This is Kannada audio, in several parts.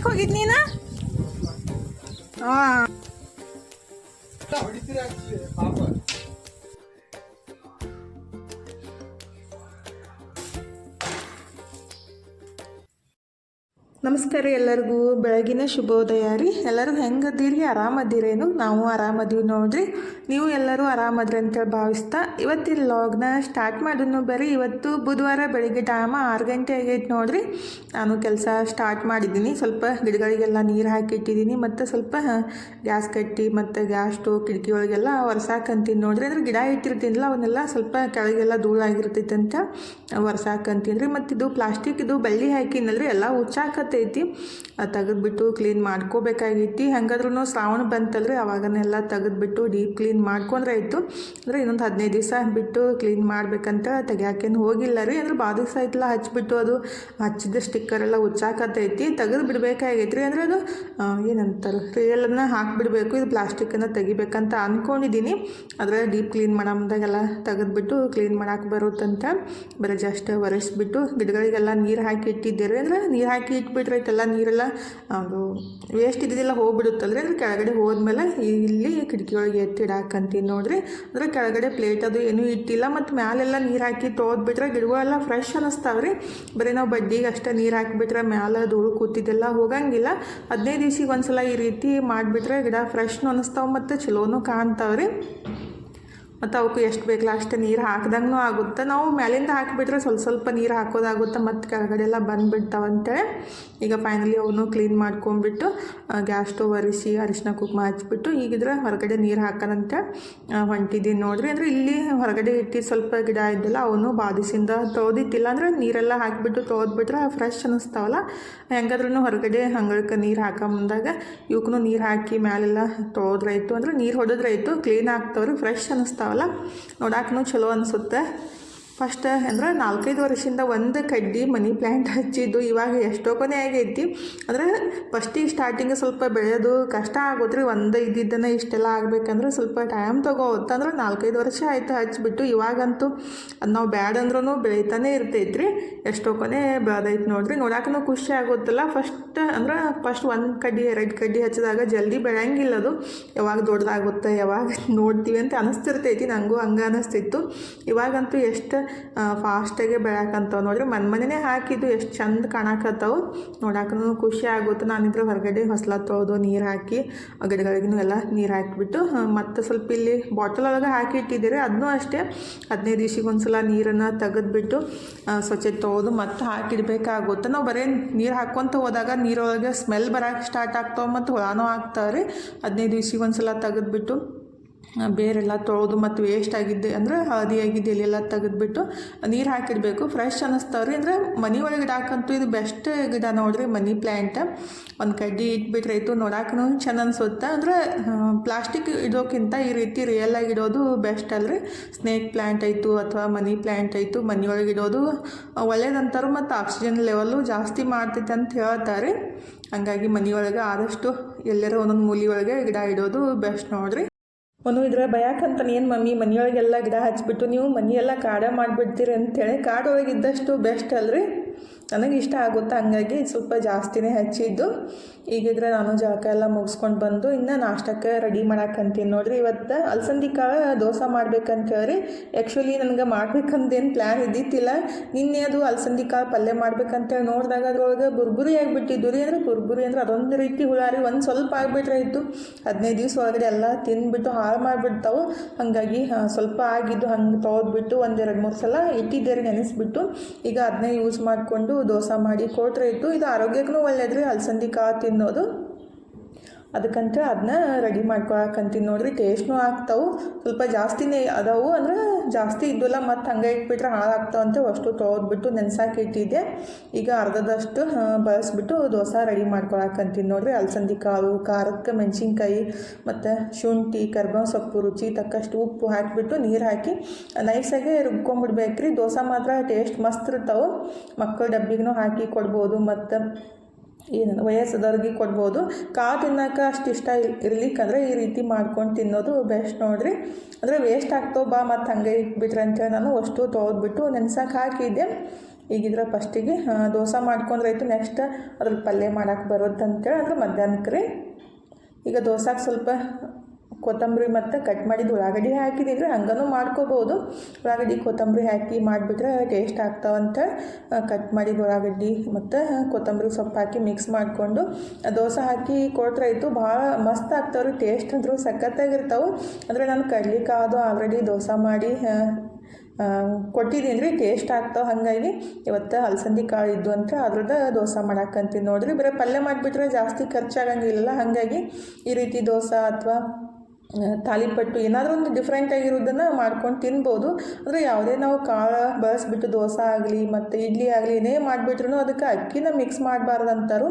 ಹೊಡ್ಯಾಕ್ ಹೋಗಿದ್ ನೀನ? ನಮಸ್ಕಾರ ಎಲ್ಲರಿಗೂ. ಬೆಳಗಿನ ಶುಭೋದಯ ರೀ. ಎಲ್ಲರೂ ಹೆಂಗದೀರಿ ಆರಾಮದಿರೇನು ನಾವು ಆರಾಮದೀವಿ ನೋಡ್ರಿ. ನೀವು ಎಲ್ಲರೂ ಆರಾಮದ್ರಿ ಅಂತೇಳಿ ಭಾವಿಸ್ತಾ, ಇವತ್ತಿನ ಲಾಗ್ನ ಸ್ಟಾರ್ಟ್ ಮಾಡೋನು ಬೇರೆ ಇವತ್ತು ಬುಧವಾರ ಬೆಳಿಗ್ಗೆ ಟೈಮ ಆರು ಗಂಟೆ ಆಗೈತೆ ನೋಡ್ರಿ. ನಾನು ಕೆಲಸ ಸ್ಟಾರ್ಟ್ ಮಾಡಿದ್ದೀನಿ. ಸ್ವಲ್ಪ ಗಿಡಗಳಿಗೆಲ್ಲ ನೀರು ಹಾಕಿ ಇಟ್ಟಿದ್ದೀನಿ ಮತ್ತು ಸ್ವಲ್ಪ ಗ್ಯಾಸ್ ಕಟ್ಟಿ, ಮತ್ತು ಗ್ಯಾಸ್ ಸ್ಟೋವ್, ಕಿಟಕಿ ಒಳಗೆಲ್ಲ ಒರ್ಸಾಕಂತೀನಿ ನೋಡ್ರಿ. ಅಂದರೆ ಗಿಡ ಇಟ್ಟಿರ್ತೀನಿಲ್ಲ ಅವನ್ನೆಲ್ಲ ಸ್ವಲ್ಪ ಕೆಳಗೆಲ್ಲ ಧೂಳಾಗಿರ್ತೈತೆ ಅಂತ ಒರ್ಸಾಕಂತೀನಿ ರೀ ಮತ್ತು ಇದು ಪ್ಲಾಸ್ಟಿಕ್ ಇದು ಬೆಳ್ಳಿ ಹಾಕಿನಲ್ರಿ ಎಲ್ಲ ಹುಚ್ಚಾಕತ್ತೈತಿ ತೆಗೆದ್ಬಿಟ್ಟು ಕ್ಲೀನ್ ಮಾಡ್ಕೋಬೇಕಾಗೈತಿ. ಹಂಗಾದ್ರೂ ಶ್ರಾವಣ ಬಂತಲ್ರಿ ಅವಾಗನೆಲ್ಲ ತೆಗೆದುಬಿಟ್ಟು ಡೀಪ್ ಕ್ಲೀನ್ ಮಾಡ್ಕೊಂಡ್ರೆ ಆಯಿತು. ಅಂದರೆ ಇನ್ನೊಂದು ಹದಿನೈದು ದಿವಸ ಬಿಟ್ಟು ಕ್ಲೀನ್ ಮಾಡಬೇಕಂತ ತೆಗಿಯಾಕೇನು ಹೋಗಿಲ್ಲ ರೀ. ಅಂದ್ರೆ ಬಾ ದಿವಸ ಆಯ್ತಲ್ಲ ಹಚ್ಚಿಬಿಟ್ಟು ಅದು ಹಚ್ಚಿದ ಸ್ಟಿಕ್ಕರ್ ಎಲ್ಲ ಹುಚ್ಚಾಕತ್ತೈತಿ ತೆಗೆದು ಬಿಡಬೇಕಾಗೈತಿ ರೀ ಅಂದರೆ ಅದು ಏನಂತಾರೆ ರಿಯಲನ್ನು ಹಾಕಿಬಿಡಬೇಕು. ಇದು ಪ್ಲಾಸ್ಟಿಕ್ಕನ್ನು ತೆಗಿಬೇಕಂತ ಅಂದ್ಕೊಂಡಿದ್ದೀನಿ ಆದರೆ ಡೀಪ್ ಕ್ಲೀನ್ ಮಾಡೋದಾಗೆಲ್ಲ ತೆಗೆದುಬಿಟ್ಟು ಕ್ಲೀನ್ ಮಾಡೋಕೆ ಬರುತ್ತಂತ ಬರೀ ಜಸ್ಟ್ ಒರೆಸ್ಬಿಟ್ಟು ಗಿಡಗಳಿಗೆಲ್ಲ ನೀರು ಹಾಕಿ ಇಟ್ಟಿದ್ದೀರಿ ಅಂದರೆ ನೀರು ಹಾಕಿ ಇಟ್ಬಿಟ್ರೆ ಐತೆಲ್ಲ ನೀರೆಲ್ಲ ಅದು ವೇಸ್ಟ್ ಇದ್ದಿದ್ದೆಲ್ಲ ಹೋಗ್ಬಿಡುತ್ತಲ್ರಿ. ಅಂದ್ರೆ ಕೆಳಗಡೆ ಹೋದ್ಮೇಲೆ ಇಲ್ಲಿ ಕಿಟಕಿಯೊಳಗೆ ಒಳಗೆ ಎತ್ತಿಡಾಕಂತೀನಿ ನೋಡ್ರಿ. ಅಂದರೆ ಕೆಳಗಡೆ ಪ್ಲೇಟ್ ಅದು ಏನೂ ಇಟ್ಟಿಲ್ಲ, ಮತ್ತು ಮ್ಯಾಲೆಲ್ಲ ನೀರು ಹಾಕಿ ತೋದ್ಬಿಟ್ರೆ ಗಿಡಗಳೆಲ್ಲ ಫ್ರೆಶ್ ಅನ್ನಿಸ್ತಾವ್ರಿ ಬರೀ ನಾವು ಬಡ್ಡಿಗೆ ಅಷ್ಟೇ ನೀರು ಹಾಕಿಬಿಟ್ರೆ ಮ್ಯಾಲೆ ಧೂಳು ಕೂತಿದ್ದೆಲ್ಲ ಹೋಗಂಗಿಲ್ಲ. ಹದಿನೈದು ದಿವ್ಸಿಗೆ ಒಂದ್ಸಲ ಈ ರೀತಿ ಮಾಡಿಬಿಟ್ರೆ ಗಿಡ ಫ್ರೆಶ್ನು ಅನ್ನಿಸ್ತಾವೆ ಮತ್ತು ಚಲೋನು ಕಾಣ್ತಾವ್ರಿ. ಮತ್ತು ಅವಕ್ಕೆ ಎಷ್ಟು ಬೇಕಲ್ಲ ಅಷ್ಟೇ ನೀರು ಹಾಕ್ದಂಗೂ ಆಗುತ್ತೆ. ನಾವು ಮೇಲಿಂದ ಹಾಕಿಬಿಟ್ರೆ ಸ್ವಲ್ಪ ಸ್ವಲ್ಪ ನೀರು ಹಾಕೋದಾಗುತ್ತೆ, ಮತ್ತು ಕೆಳಗಡೆ ಎಲ್ಲ ಬಂದುಬಿಡ್ತಾವಂತೇಳಿ. ಈಗ ಫೈನಲಿ ಅವನು ಕ್ಲೀನ್ ಮಾಡ್ಕೊಂಬಿಟ್ಟು ಗ್ಯಾಸ್ ಸ್ಟವ್ ಒರೆಸಿ ಅರಿಶಿನ ಕುಕ್ಮ ಹಚ್ಬಿಟ್ಟು, ಈಗಿದ್ರೆ ಹೊರಗಡೆ ನೀರು ಹಾಕೋದಂತೆ ಹೊಂಟಿದ್ದೀನಿ ನೋಡ್ರಿ. ಅಂದರೆ ಇಲ್ಲಿ ಹೊರಗಡೆ ಇಟ್ಟು ಸ್ವಲ್ಪ ಗಿಡ ಇದ್ದಲ್ಲ, ಅವನು ಬಾದಿಸಿಂದ ತೊಳೆದಿತ್ತಿಲ್ಲ ಅಂದರೆ ನೀರೆಲ್ಲ ಹಾಕಿಬಿಟ್ಟು ತೊಳೆದ್ಬಿಟ್ರೆ ಫ್ರೆಶ್ ಅನ್ನಿಸ್ತಾವಲ್ಲ. ಹೆಂಗಾದ್ರೂ ಹೊರಗಡೆ ಹಂಗಳಕ್ಕೆ ನೀರು ಹಾಕೋ ಮುಂದಾಗ ಇವಕ್ಕೂ ನೀರು ಹಾಕಿ ಮ್ಯಾಲೆಲ್ಲ ತೊಳೆದ್ರಾಯ್ತು. ಅಂದರೆ ನೀರು ಹೊಡೆದ್ರಾಯ್ತು ಕ್ಲೀನ್ ಆಗ್ತಾವ್ರಿ ಫ್ರೆಶ್ ಅನ್ನಿಸ್ತಾವಲ್ಲ ನೋಡಾಕೂ ಚಲೋ ಅನಿಸುತ್ತೆ. ಫಸ್ಟ್ ಅಂದ್ರೆ ನಾಲ್ಕೈದು ವರ್ಷದಿಂದ ಒಂದು ಕಡ್ಡಿ ಮನಿ ಪ್ಲ್ಯಾಂಟ್ ಹಚ್ಚಿದ್ದು, ಇವಾಗ ಎಷ್ಟೋ ಕೊನೆ ಆಗೈತಿ. ಅಂದರೆ ಫಸ್ಟಿಗೆ ಸ್ಟಾರ್ಟಿಂಗ್ ಸ್ವಲ್ಪ ಬೆಳೆಯೋದು ಕಷ್ಟ ಆಗುತ್ತೆ ರೀ ಒಂದು ಇದ್ದಿದ್ದನ್ನು ಇಷ್ಟೆಲ್ಲ ಆಗಬೇಕಂದ್ರೆ ಸ್ವಲ್ಪ ಟೈಮ್ ತಗೋಗುತ್ತೆ ಅಂದ್ರೆ ನಾಲ್ಕೈದು ವರ್ಷ ಆಯ್ತು ಹಚ್ಚಿಬಿಟ್ಟು ಇವಾಗಂತೂ ಅದು ನಾವು ಬ್ಯಾಡ್ ಅಂದ್ರೂ ಬೆಳೀತಾನೆ ಇರ್ತೈತೆ ರೀ ಎಷ್ಟೋ ಕೊನೆ ಬೆಳೆದೈತೆ ನೋಡ್ರಿ. ನೋಡಾಕೂ ಖುಷಿ ಆಗುತ್ತಲ್ಲ. ಫಸ್ಟ್ ಅಂದ್ರೆ ಫಸ್ಟ್ ಒಂದು ಕಡ್ಡಿ, ಎರಡು ಕಡ್ಡಿ ಹಚ್ಚಿದಾಗ ಜಲ್ದಿ ಬೆಳೆಯಂಗಿಲ್ಲ ಅದು. ಯಾವಾಗ ದೊಡ್ಡದಾಗುತ್ತೆ ಯಾವಾಗ ನೋಡ್ತೀವಿ ಅಂತ ಅನಿಸ್ತಿರ್ತೈತಿ. ನನಗೂ ಹಂಗೆ ಅನಿಸ್ತಿತ್ತು. ಇವಾಗಂತೂ ಎಷ್ಟು ಫಾಸ್ಟಾಗೆ ಬೆಳಕಂತವು ನೋಡ್ರಿ ಮನೆ ಮನೆನೇ ಹಾಕಿದ್ದು ಎಷ್ಟು ಚಂದ ಕಾಣಕತ್ತಾವು. ನೋಡಾಕೂ ಖುಷಿ ಆಗುತ್ತೆ ನಾನಿದ್ರೆ ಹೊರಗಡೆ ಹೊಸಲ ತೊಳೆದು ನೀರು ಹಾಕಿ ಗಿಡಗಳಿಗೂ ಎಲ್ಲ ನೀರು ಹಾಕಿಬಿಟ್ಟು ಮತ್ತು ಸ್ವಲ್ಪ ಇಲ್ಲಿ ಬಾಟಲ್ ಒಳಗೆ ಹಾಕಿ ಇಟ್ಟಿದ್ದೀರಿ. ಅದನ್ನೂ ಅಷ್ಟೇ. ಹದಿನೈದು ದಿವ್ಸಿಗೆ ಒಂದ್ಸಲ ನೀರನ್ನು ತೆಗೆದುಬಿಟ್ಟು ಸ್ವಚ್ಛತೆ ತೊಳೆದು ಮತ್ತು ಹಾಕಿಡ್ಬೇಕಾಗುತ್ತೆ ನಾವು ಬರೀ ನೀರು ಹಾಕ್ಕೊಂತ ಹೋದಾಗ ನೀರೊಳಗೆ ಸ್ಮೆಲ್ ಬರೋಕ್ಕೆ ಸ್ಟಾರ್ಟ್ ಆಗ್ತಾವೆ ಮತ್ತು ಹುಳಾನೂ ಆಗ್ತಾವೆ ರೀ ಹದಿನೈದು ದಿವ್ಸಿಗೆ ಒಂದ್ಸಲ ತೆಗೆದ್ಬಿಟ್ಟು ಆ, ಬೇರೆಲ್ಲ ತೊಳೆದು ಮತ್ತು ವೇಸ್ಟ್ ಆಗಿದ್ದೆ ಅಂದರೆ ಹಳದಿ ಆಗಿದ್ದು ಎಲೆಲ್ಲ ತೆಗೆದುಬಿಟ್ಟು ನೀರು ಹಾಕಿಡಬೇಕು ಫ್ರೆಶ್ ಅನ್ನಿಸ್ತಾವೆ ರೀ ಅಂದರೆ ಮನೆ ಒಳಗೆ ಇಡಾಕಂತೂ ಇದು ಬೆಸ್ಟ್ ಗಿಡ ನೋಡ್ರಿ. ಮನಿ ಪ್ಲ್ಯಾಂಟ್ ಒಂದು ಕಡ್ಡಿ ಇಟ್ಬಿಟ್ರೆ ಆಯಿತು ನೋಡಾಕೂ ಚೆಂದ ಅನ್ಸುತ್ತೆ. ಅಂದರೆ ಪ್ಲಾಸ್ಟಿಕ್ ಇಡೋಕ್ಕಿಂತ ಈ ರೀತಿ ರಿಯಲ್ ಆಗಿಡೋದು ಬೆಸ್ಟ್ ಅಲ್ರಿ. ಸ್ನೇಕ್ ಪ್ಲ್ಯಾಂಟ್ ಆಯಿತು ಅಥವಾ ಮನಿ ಪ್ಲ್ಯಾಂಟ್ ಆಯಿತು, ಮನೆ ಒಳಗೆ ಇಡೋದು ಒಳ್ಳೇದಂತಾರೆ ಮತ್ತು ಆಕ್ಸಿಜನ್ ಲೆವೆಲ್ಲು ಜಾಸ್ತಿ ಮಾಡ್ತೈತೆ ಅಂತ ಹೇಳ್ತಾರೆ. ಹಂಗಾಗಿ ಮನೆಯೊಳಗೆ ಆದಷ್ಟು ಎಲ್ಲರೂ ಒಂದೊಂದು ಮೂಲಿ ಒಳಗೆ ಗಿಡ ಇಡೋದು ಬೆಸ್ಟ್ ನೋಡ್ರಿ. ಅವನು ಇದ್ರ ಭಯಕ್ಕಂತಾನೆ ಏನು ಮಮ್ಮಿ, ಮನೆಯೊಳಗೆಲ್ಲ ಗಿಡ ಹಚ್ಚಿಬಿಟ್ಟು ನೀವು ಮನೆಯೆಲ್ಲ ಕಾಡ ಮಾಡಿಬಿಡ್ತೀರಿ ಅಂತೇಳಿ ಕಾಡೊಳಗೆ ಇದ್ದಷ್ಟು ಬೆಸ್ಟ್ ಅಲ್ರಿ. ನನಗೆ ಇಷ್ಟ ಆಗುತ್ತೆ? ಹಂಗಾಗಿ ಸ್ವಲ್ಪ ಜಾಸ್ತಿನೇ ಹಚ್ಚಿದ್ದು. ಈಗಿದ್ರೆ ನಾನು ಜಳಕ ಎಲ್ಲ ಮುಗಿಸ್ಕೊಂಡು ಬಂದು ಇನ್ನು ನಾಷ್ಟಕ್ಕೆ ರೆಡಿ ಮಾಡಕ್ಕಂತೀನಿ ನೋಡ್ರಿ. ಇವತ್ತು ಅಲಸಂದಿ ಕಾಳು ದೋಸೆ ಮಾಡ್ಬೇಕಂತ ಹೇಳಿ ಆ್ಯಕ್ಚುಲಿ ನನಗೆ ಮಾಡ್ಬೇಕಂದೇನು ಪ್ಲ್ಯಾನ್ ಇದ್ದಿತ್ತಿಲ್ಲ. ನಿನ್ನೆ ಅದು ಅಲಸಂದಿ ಕಾಳು ಪಲ್ಯ ಮಾಡ್ಬೇಕಂತೇಳಿ ನೋಡಿದಾಗ ಅದ್ರೊಳಗೆ ಬುರ್ಬುರಿ ಆಗಿಬಿಟ್ಟಿದ್ದು ರೀ. ಅಂದರೆ ಬುರ್ಬುರಿ ಅಂದರೆ ಅದೊಂದು ರೀತಿ ಹುಳಾರಿ ಒಂದು ಸ್ವಲ್ಪ ಆಗಿಬಿಟ್ರೆ ಇತ್ತು ಹದಿನೈದು ದಿವಸ ಒಳಗಡೆ ಎಲ್ಲ ತಿಂದ್ಬಿಟ್ಟು ಹಾಳು ಮಾಡಿಬಿಡ್ತಾವೆ. ಹಾಗಾಗಿ ಸ್ವಲ್ಪ ಆಗಿದ್ದು ಹಂಗೆ ತೊಗೊದ್ಬಿಟ್ಟು ಒಂದೆರಡು ಮೂರು ಸಲ ಇಟ್ಟಿದ್ದೇರಿ ನೆನೆಸ್ಬಿಟ್ಟು. ಈಗ ಅದನ್ನೇ ಯೂಸ್ ಮಾಡಿಕೊಂಡು ದೋಸೆ ಮಾಡಿ ಕೊಟ್ಟರೆ ಇತ್ತು ಇದು ಆರೋಗ್ಯಕ್ಕೂ ಒಳ್ಳೇದ್ರಿ ಅಲಸಂದಿ ಕಾಳು ತಿನ್ನೋದು. ಅದಕ್ಕಂತ ಅದನ್ನ ರೆಡಿ ಮಾಡ್ಕೊಳಕಂತೀನಿ ನೋಡ್ರಿ ಟೇಸ್ಟ್ನೂ ಆಗ್ತಾವು. ಸ್ವಲ್ಪ ಜಾಸ್ತಿನೇ ಅದಾವು ಅಂದ್ರೆ ಜಾಸ್ತಿ ಇದ್ದಲ್ಲ ಮತ್ತು ಹಂಗೆ ಇಟ್ಬಿಟ್ರೆ ಹಾಳಾಗ್ತಾವಂತ ಅಷ್ಟು ತೊಳೆದ್ಬಿಟ್ಟು ನೆನ್ಸಾಕಿ ಇಟ್ಟಿದ್ದೆ. ಈಗ ಅರ್ಧದಷ್ಟು ಬಳಸ್ಬಿಟ್ಟು ದೋಸೆ ರೆಡಿ ಮಾಡ್ಕೊಳಕಂತೀನಿ ನೋಡ್ರಿ. ಅಲಸಂದಿ ಕಾಳು ಖಾರಕ್ಕೆ ಮೆಣಸಿನ್ಕಾಯಿ, ಮತ್ತು ಶುಂಠಿ, ಕರ್ಬೇವು ಸೊಪ್ಪು ರುಚಿ ತಕ್ಕಷ್ಟು ಉಪ್ಪು ಹಾಕಿಬಿಟ್ಟು ನೀರು ಹಾಕಿ ನೈಸಾಗೆ ರುಬ್ಕೊಂಡ್ಬಿಡ್ಬೇಕ್ರಿ ದೋಸೆ ಮಾತ್ರ ಟೇಸ್ಟ್ ಮಸ್ತ್ ಇರ್ತಾವೆ. ಮಕ್ಕಳ ಡಬ್ಬಿಗೂ ಹಾಕಿ ಕೊಡ್ಬೋದು. ಮತ್ತು ಏನು ವಯಸ್ಸದವ್ರಿಗೆ ಕೊಡ್ಬೋದು. ಕಾ ತಿನ್ನೋಕೆ ಅಷ್ಟು ಇಷ್ಟ ಇರ್ಲಿಕ್ಕಂದ್ರೆ ಈ ರೀತಿ ಮಾಡ್ಕೊಂಡು ತಿನ್ನೋದು ಬೆಸ್ಟ್ ನೋಡಿರಿ. ಅಂದರೆ ವೇಸ್ಟ್ ಆಗ್ತೋ ಬಾ ಮತ್ತು ಹಂಗೆ ಇಟ್ಬಿಟ್ರೆ ಅಂತೇಳಿ ನಾನು ಅಷ್ಟು ತೊಗೊದ್ಬಿಟ್ಟು ನೆನ್ಸಕ್ಕೆ ಹಾಕಿದ್ದೆ. ಈಗಿದ್ರೆ ಫಸ್ಟಿಗೆ ದೋಸೆ ಮಾಡ್ಕೊಂಡ್ರಾಯ್ತು ನೆಕ್ಸ್ಟ್ ಅದ್ರಲ್ಲಿ ಪಲ್ಯ ಮಾಡೋಕ್ಕೆ ಬರುತ್ತೆ ಅಂತೇಳಿ ಅಂದ್ರೆ ಮಧ್ಯಾಹ್ನಕ್ಕೆ ರೀ. ಈಗ ದೋಸೆಗೆ ಸ್ವಲ್ಪ ಕೊತ್ತಂಬರಿ ಮತ್ತು ಕಟ್ ಮಾಡಿದ ಉಳ್ಳಾಗಡ್ಡಿ ಹಾಕಿದಿದ್ರೆ ಹಂಗನೂ ಮಾಡ್ಕೋಬೋದು. ಉಳ್ಳಾಗಡ್ಡಿ, ಕೊತ್ತಂಬರಿ ಹಾಕಿ ಮಾಡಿಬಿಟ್ರೆ ಟೇಸ್ಟ್ ಆಗ್ತಾವಂತ ಕಟ್ ಮಾಡಿದ ಉಳ್ಳಾಗಡ್ಡಿ ಮತ್ತು ಕೊತ್ತಂಬರಿ ಸೊಪ್ಪು ಹಾಕಿ ಮಿಕ್ಸ್ ಮಾಡಿಕೊಂಡು ದೋಸೆ ಹಾಕಿ ಕೊಟ್ರಾಯ್ತು ಭಾಳ ಮಸ್ತ್ ಆಗ್ತಾವ್ರಿ ಟೇಸ್ಟ್ ಅಂದರೂ ಸಖತ್ತಾಗಿರ್ತಾವೆ. ಅಂದರೆ ನಾನು ಕಡ್ಲಿಕಾದು ಆಲ್ರೆಡಿ ದೋಸೆ ಮಾಡಿ ಕೊಟ್ಟಿದ್ದೀನಿ ರೀ ಟೇಸ್ಟ್ ಆಗ್ತಾವೆ ಹಾಗಾಗಿ. ಇವತ್ತು ಅಲಸಂದಿ ಕಾಳು ಇದ್ದು ಅಂತ ಅದ್ರದ್ದು ದೋಸೆ ಮಾಡಕ್ಕಂತೀನಿ ನೋಡಿರಿ. ಬರೀ ಪಲ್ಯ ಮಾಡಿಬಿಟ್ರೆ ಜಾಸ್ತಿ ಖರ್ಚಾಗಂಗಿಲ್ಲ, ಹಾಗಾಗಿ ಈ ರೀತಿ ದೋಸೆ ಅಥವಾ ತಾಲಿಪಟ್ಟು ಏನಾದರೂ ಒಂದು ಡಿಫ್ರೆಂಟ್ ಆಗಿರೋದನ್ನು ಮಾಡ್ಕೊಂಡು ತಿನ್ಬೋದು. ಅಂದರೆ ಯಾವುದೇ ನಾವು ಕಾಳು ಬಳಸಿಬಿಟ್ಟು ದೋಸೆ ಆಗಲಿ ಮತ್ತು ಇಡ್ಲಿ ಆಗಲಿ ಏನೇ ಮಾಡಿಬಿಟ್ರು ಅದಕ್ಕೆ ಅಕ್ಕಿನ ಮಿಕ್ಸ್ ಮಾಡಬಾರ್ದು ಅಂತಾರು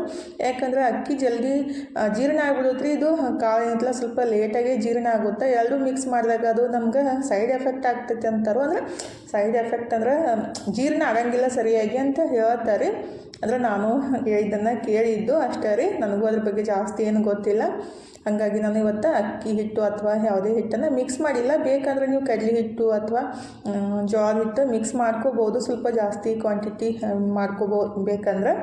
ಯಾಕಂದರೆ ಅಕ್ಕಿ ಜಲ್ದಿ ಜೀರ್ಣ ಆಗ್ಬಿಡುತ್ತೆ ಇದು ಕಾಳು ಏನಂತಲ್ಲ ಸ್ವಲ್ಪ ಲೇಟಾಗಿ ಜೀರ್ಣ ಆಗುತ್ತೆ. ಎರಡೂ ಮಿಕ್ಸ್ ಮಾಡಿದಾಗ ಅದು ನಮ್ಗೆ ಸೈಡ್ ಎಫೆಕ್ಟ್ ಆಗ್ತೈತೆ ಅಂತಾರು. ಅಂದರೆ ಸೈಡ್ ಎಫೆಕ್ಟ್ ಅಂದ್ರೆ ಜೀರ್ಣ ಆಗಂಗಿಲ್ಲ ಸರಿಯಾಗಿ ಅಂತ ಹೇಳ್ತಾರೆ. ಅಂದರೆ ನಾನು ಹೇಳಿದ್ದನ್ನು ಕೇಳಿದ್ದು ಅಷ್ಟೇ ರೀ. ನನಗೂ ಅದ್ರ ಬಗ್ಗೆ ಜಾಸ್ತಿ ಏನು ಗೊತ್ತಿಲ್ಲ. ಹಾಗಾಗಿ ನಾನು ಇವತ್ತು ಅಕ್ಕಿ ಹಿಟ್ಟು ಅಥವಾ ಯಾವುದೇ ಹಿಟ್ಟನ್ನು ಮಿಕ್ಸ್ ಮಾಡಿಲ್ಲ. ಬೇಕಾದರೆ ನೀವು ಕಡಲೆ ಹಿಟ್ಟು ಅಥವಾ ಜೋಳ ಹಿಟ್ಟು ಮಿಕ್ಸ್ ಮಾಡ್ಕೋಬೋದು. ಸ್ವಲ್ಪ ಜಾಸ್ತಿ ಕ್ವಾಂಟಿಟಿ ಮಾಡ್ಕೋಬೋ, ಬೇಕಂದ್ರೆ.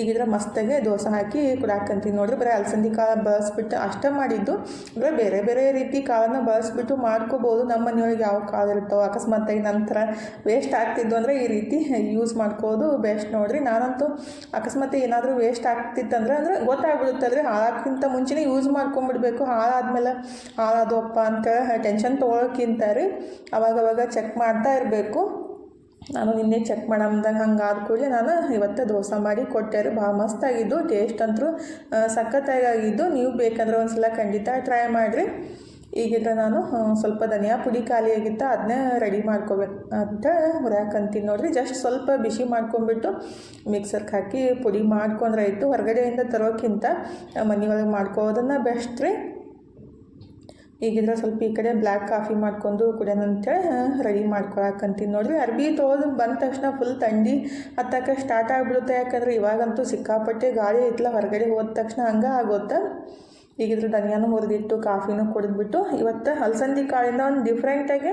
ಈಗಿದ್ರೆ ಮಸ್ತಾಗೆ ದೋಸೆ ಹಾಕಿ ಕುಡಾಕಂತೀನಿ ನೋಡ್ರಿ ಬರೀ ಅಲಸಂದಿ ಕಾಳು ಬಳಸ್ಬಿಟ್ಟು ಅಷ್ಟೇ ಮಾಡಿದ್ದು. ಅಂದರೆ ಬೇರೆ ಬೇರೆ ರೀತಿ ಕಾಳನ್ನು ಬಳಸ್ಬಿಟ್ಟು ಮಾಡ್ಕೋಬೋದು. ನಮ್ಮ ಮನೆಯೊಳಗೆ ಯಾವ ಕಾಳು ಇರ್ತಾವೆ ಅಕಸ್ಮಾತಾಗಿ ನಂತರ ವೇಸ್ಟ್ ಆಗ್ತಿದ್ದು ಅಂದರೆ ಈ ರೀತಿ ಯೂಸ್ ಮಾಡ್ಕೋದು ಬೆಸ್ಟ್ ನೋಡಿರಿ. ನಾನಂತೂ ಅಕಸ್ಮಾತ್ ಏನಾದರೂ ವೇಸ್ಟ್ ಆಗ್ತಿತ್ತಂದ್ರೆ ಅಂದರೆ ಗೊತ್ತಾಗ್ಬಿಡುತ್ತಲ್ರಿ. ಹಾಳಾಕ್ಕಿಂತ ಮುಂಚೆನೇ ಯೂಸ್ ಮಾಡ್ಕೊಂಬಿಡ್ಬೇಕು. ಹಾಳಾದ್ಮೇಲೆ ಹಾಳಾದವಪ್ಪ ಅಂತ ಟೆನ್ಷನ್ ತೊಗೊಳಕ್ಕಿಂತ ರೀ ಅವಾಗವಾಗ ಚೆಕ್ ಮಾಡ್ತಾ ಇರಬೇಕು. ನಾನು ನಿನ್ನೆ ಚೆಕ್ ಮಾಡಮ್ದಾಗ ಹಂಗೆ ಆದ ಕೂಡಲೇ ನಾನು ಇವತ್ತು ದೋಸೆ ಮಾಡಿ ಕೊಟ್ಟೆ ರೀ ಭಾಳ ಮಸ್ತಾಗಿದ್ದು ಟೇಸ್ಟ್ ಅಂತೂ ಸಖತ್ತಾಗಿದ್ದು ನೀವು ಬೇಕಂದ್ರೆ ಒಂದು ಸಲ ಖಂಡಿತ ಟ್ರೈ ಮಾಡಿರಿ. ಈಗಿದ್ರೆ ನಾನು ಸ್ವಲ್ಪ ಧನಿಯಾ ಪುಡಿ ಖಾಲಿ ಆಗಿತ್ತು ಅದನ್ನೇ ರೆಡಿ ಮಾಡ್ಕೋಬೇಕು ಅಂತ ಹೊರಕಂತೀನಿ ನೋಡಿರಿ. ಜಸ್ಟ್ ಸ್ವಲ್ಪ ಬಿಸಿ ಮಾಡ್ಕೊಂಡ್ಬಿಟ್ಟು ಮಿಕ್ಸರ್ಗೆ ಹಾಕಿ ಪುಡಿ ಮಾಡ್ಕೊಂಡ್ರೆ ಆಯಿತು ಹೊರಗಡೆಯಿಂದ ತರೋಕ್ಕಿಂತ ಮನೆಯೊಳಗೆ ಮಾಡ್ಕೋದನ್ನು ಬೆಸ್ಟ್ ರೀ. ಈಗಿದ್ರೆ ಸ್ವಲ್ಪ ಈ ಕಡೆ ಬ್ಲ್ಯಾಕ್ ಕಾಫಿ ಮಾಡ್ಕೊಂಡು ಕುಡಿಯೋಣಂತೇಳಿ ರೆಡಿ ಮಾಡ್ಕೊಳಕ್ಕಂತೀನಿ ನೋಡಿರಿ, ಅರ್ಬಿ ತೊಗೊಳೋದು ಬಂದ ತಕ್ಷಣ ಫುಲ್ ಥಂಡಿ ಹತ್ತಕ್ಕೆ ಸ್ಟಾರ್ಟ್ ಆಗಿಬಿಡುತ್ತೆ. ಯಾಕಂದ್ರೆ ಇವಾಗಂತೂ ಸಿಕ್ಕಾಪಟ್ಟೆ ಗಾಳಿ ಐತಲ್ಲ ಹೊರಗಡೆ ಹೋದ ತಕ್ಷಣ ಹಂಗೆ ಆಗುತ್ತೆ? ಈಗಿದ್ರೆ ಧನಿಯಾನು ಹುರಿದಿಟ್ಟು ಕಾಫಿನೂ ಕುಡಿದ್ಬಿಟ್ಟು, ಇವತ್ತು ಹಲಸಂದಿ ಕಾಳಿಂದ ಒಂದು ಡಿಫ್ರೆಂಟಾಗಿ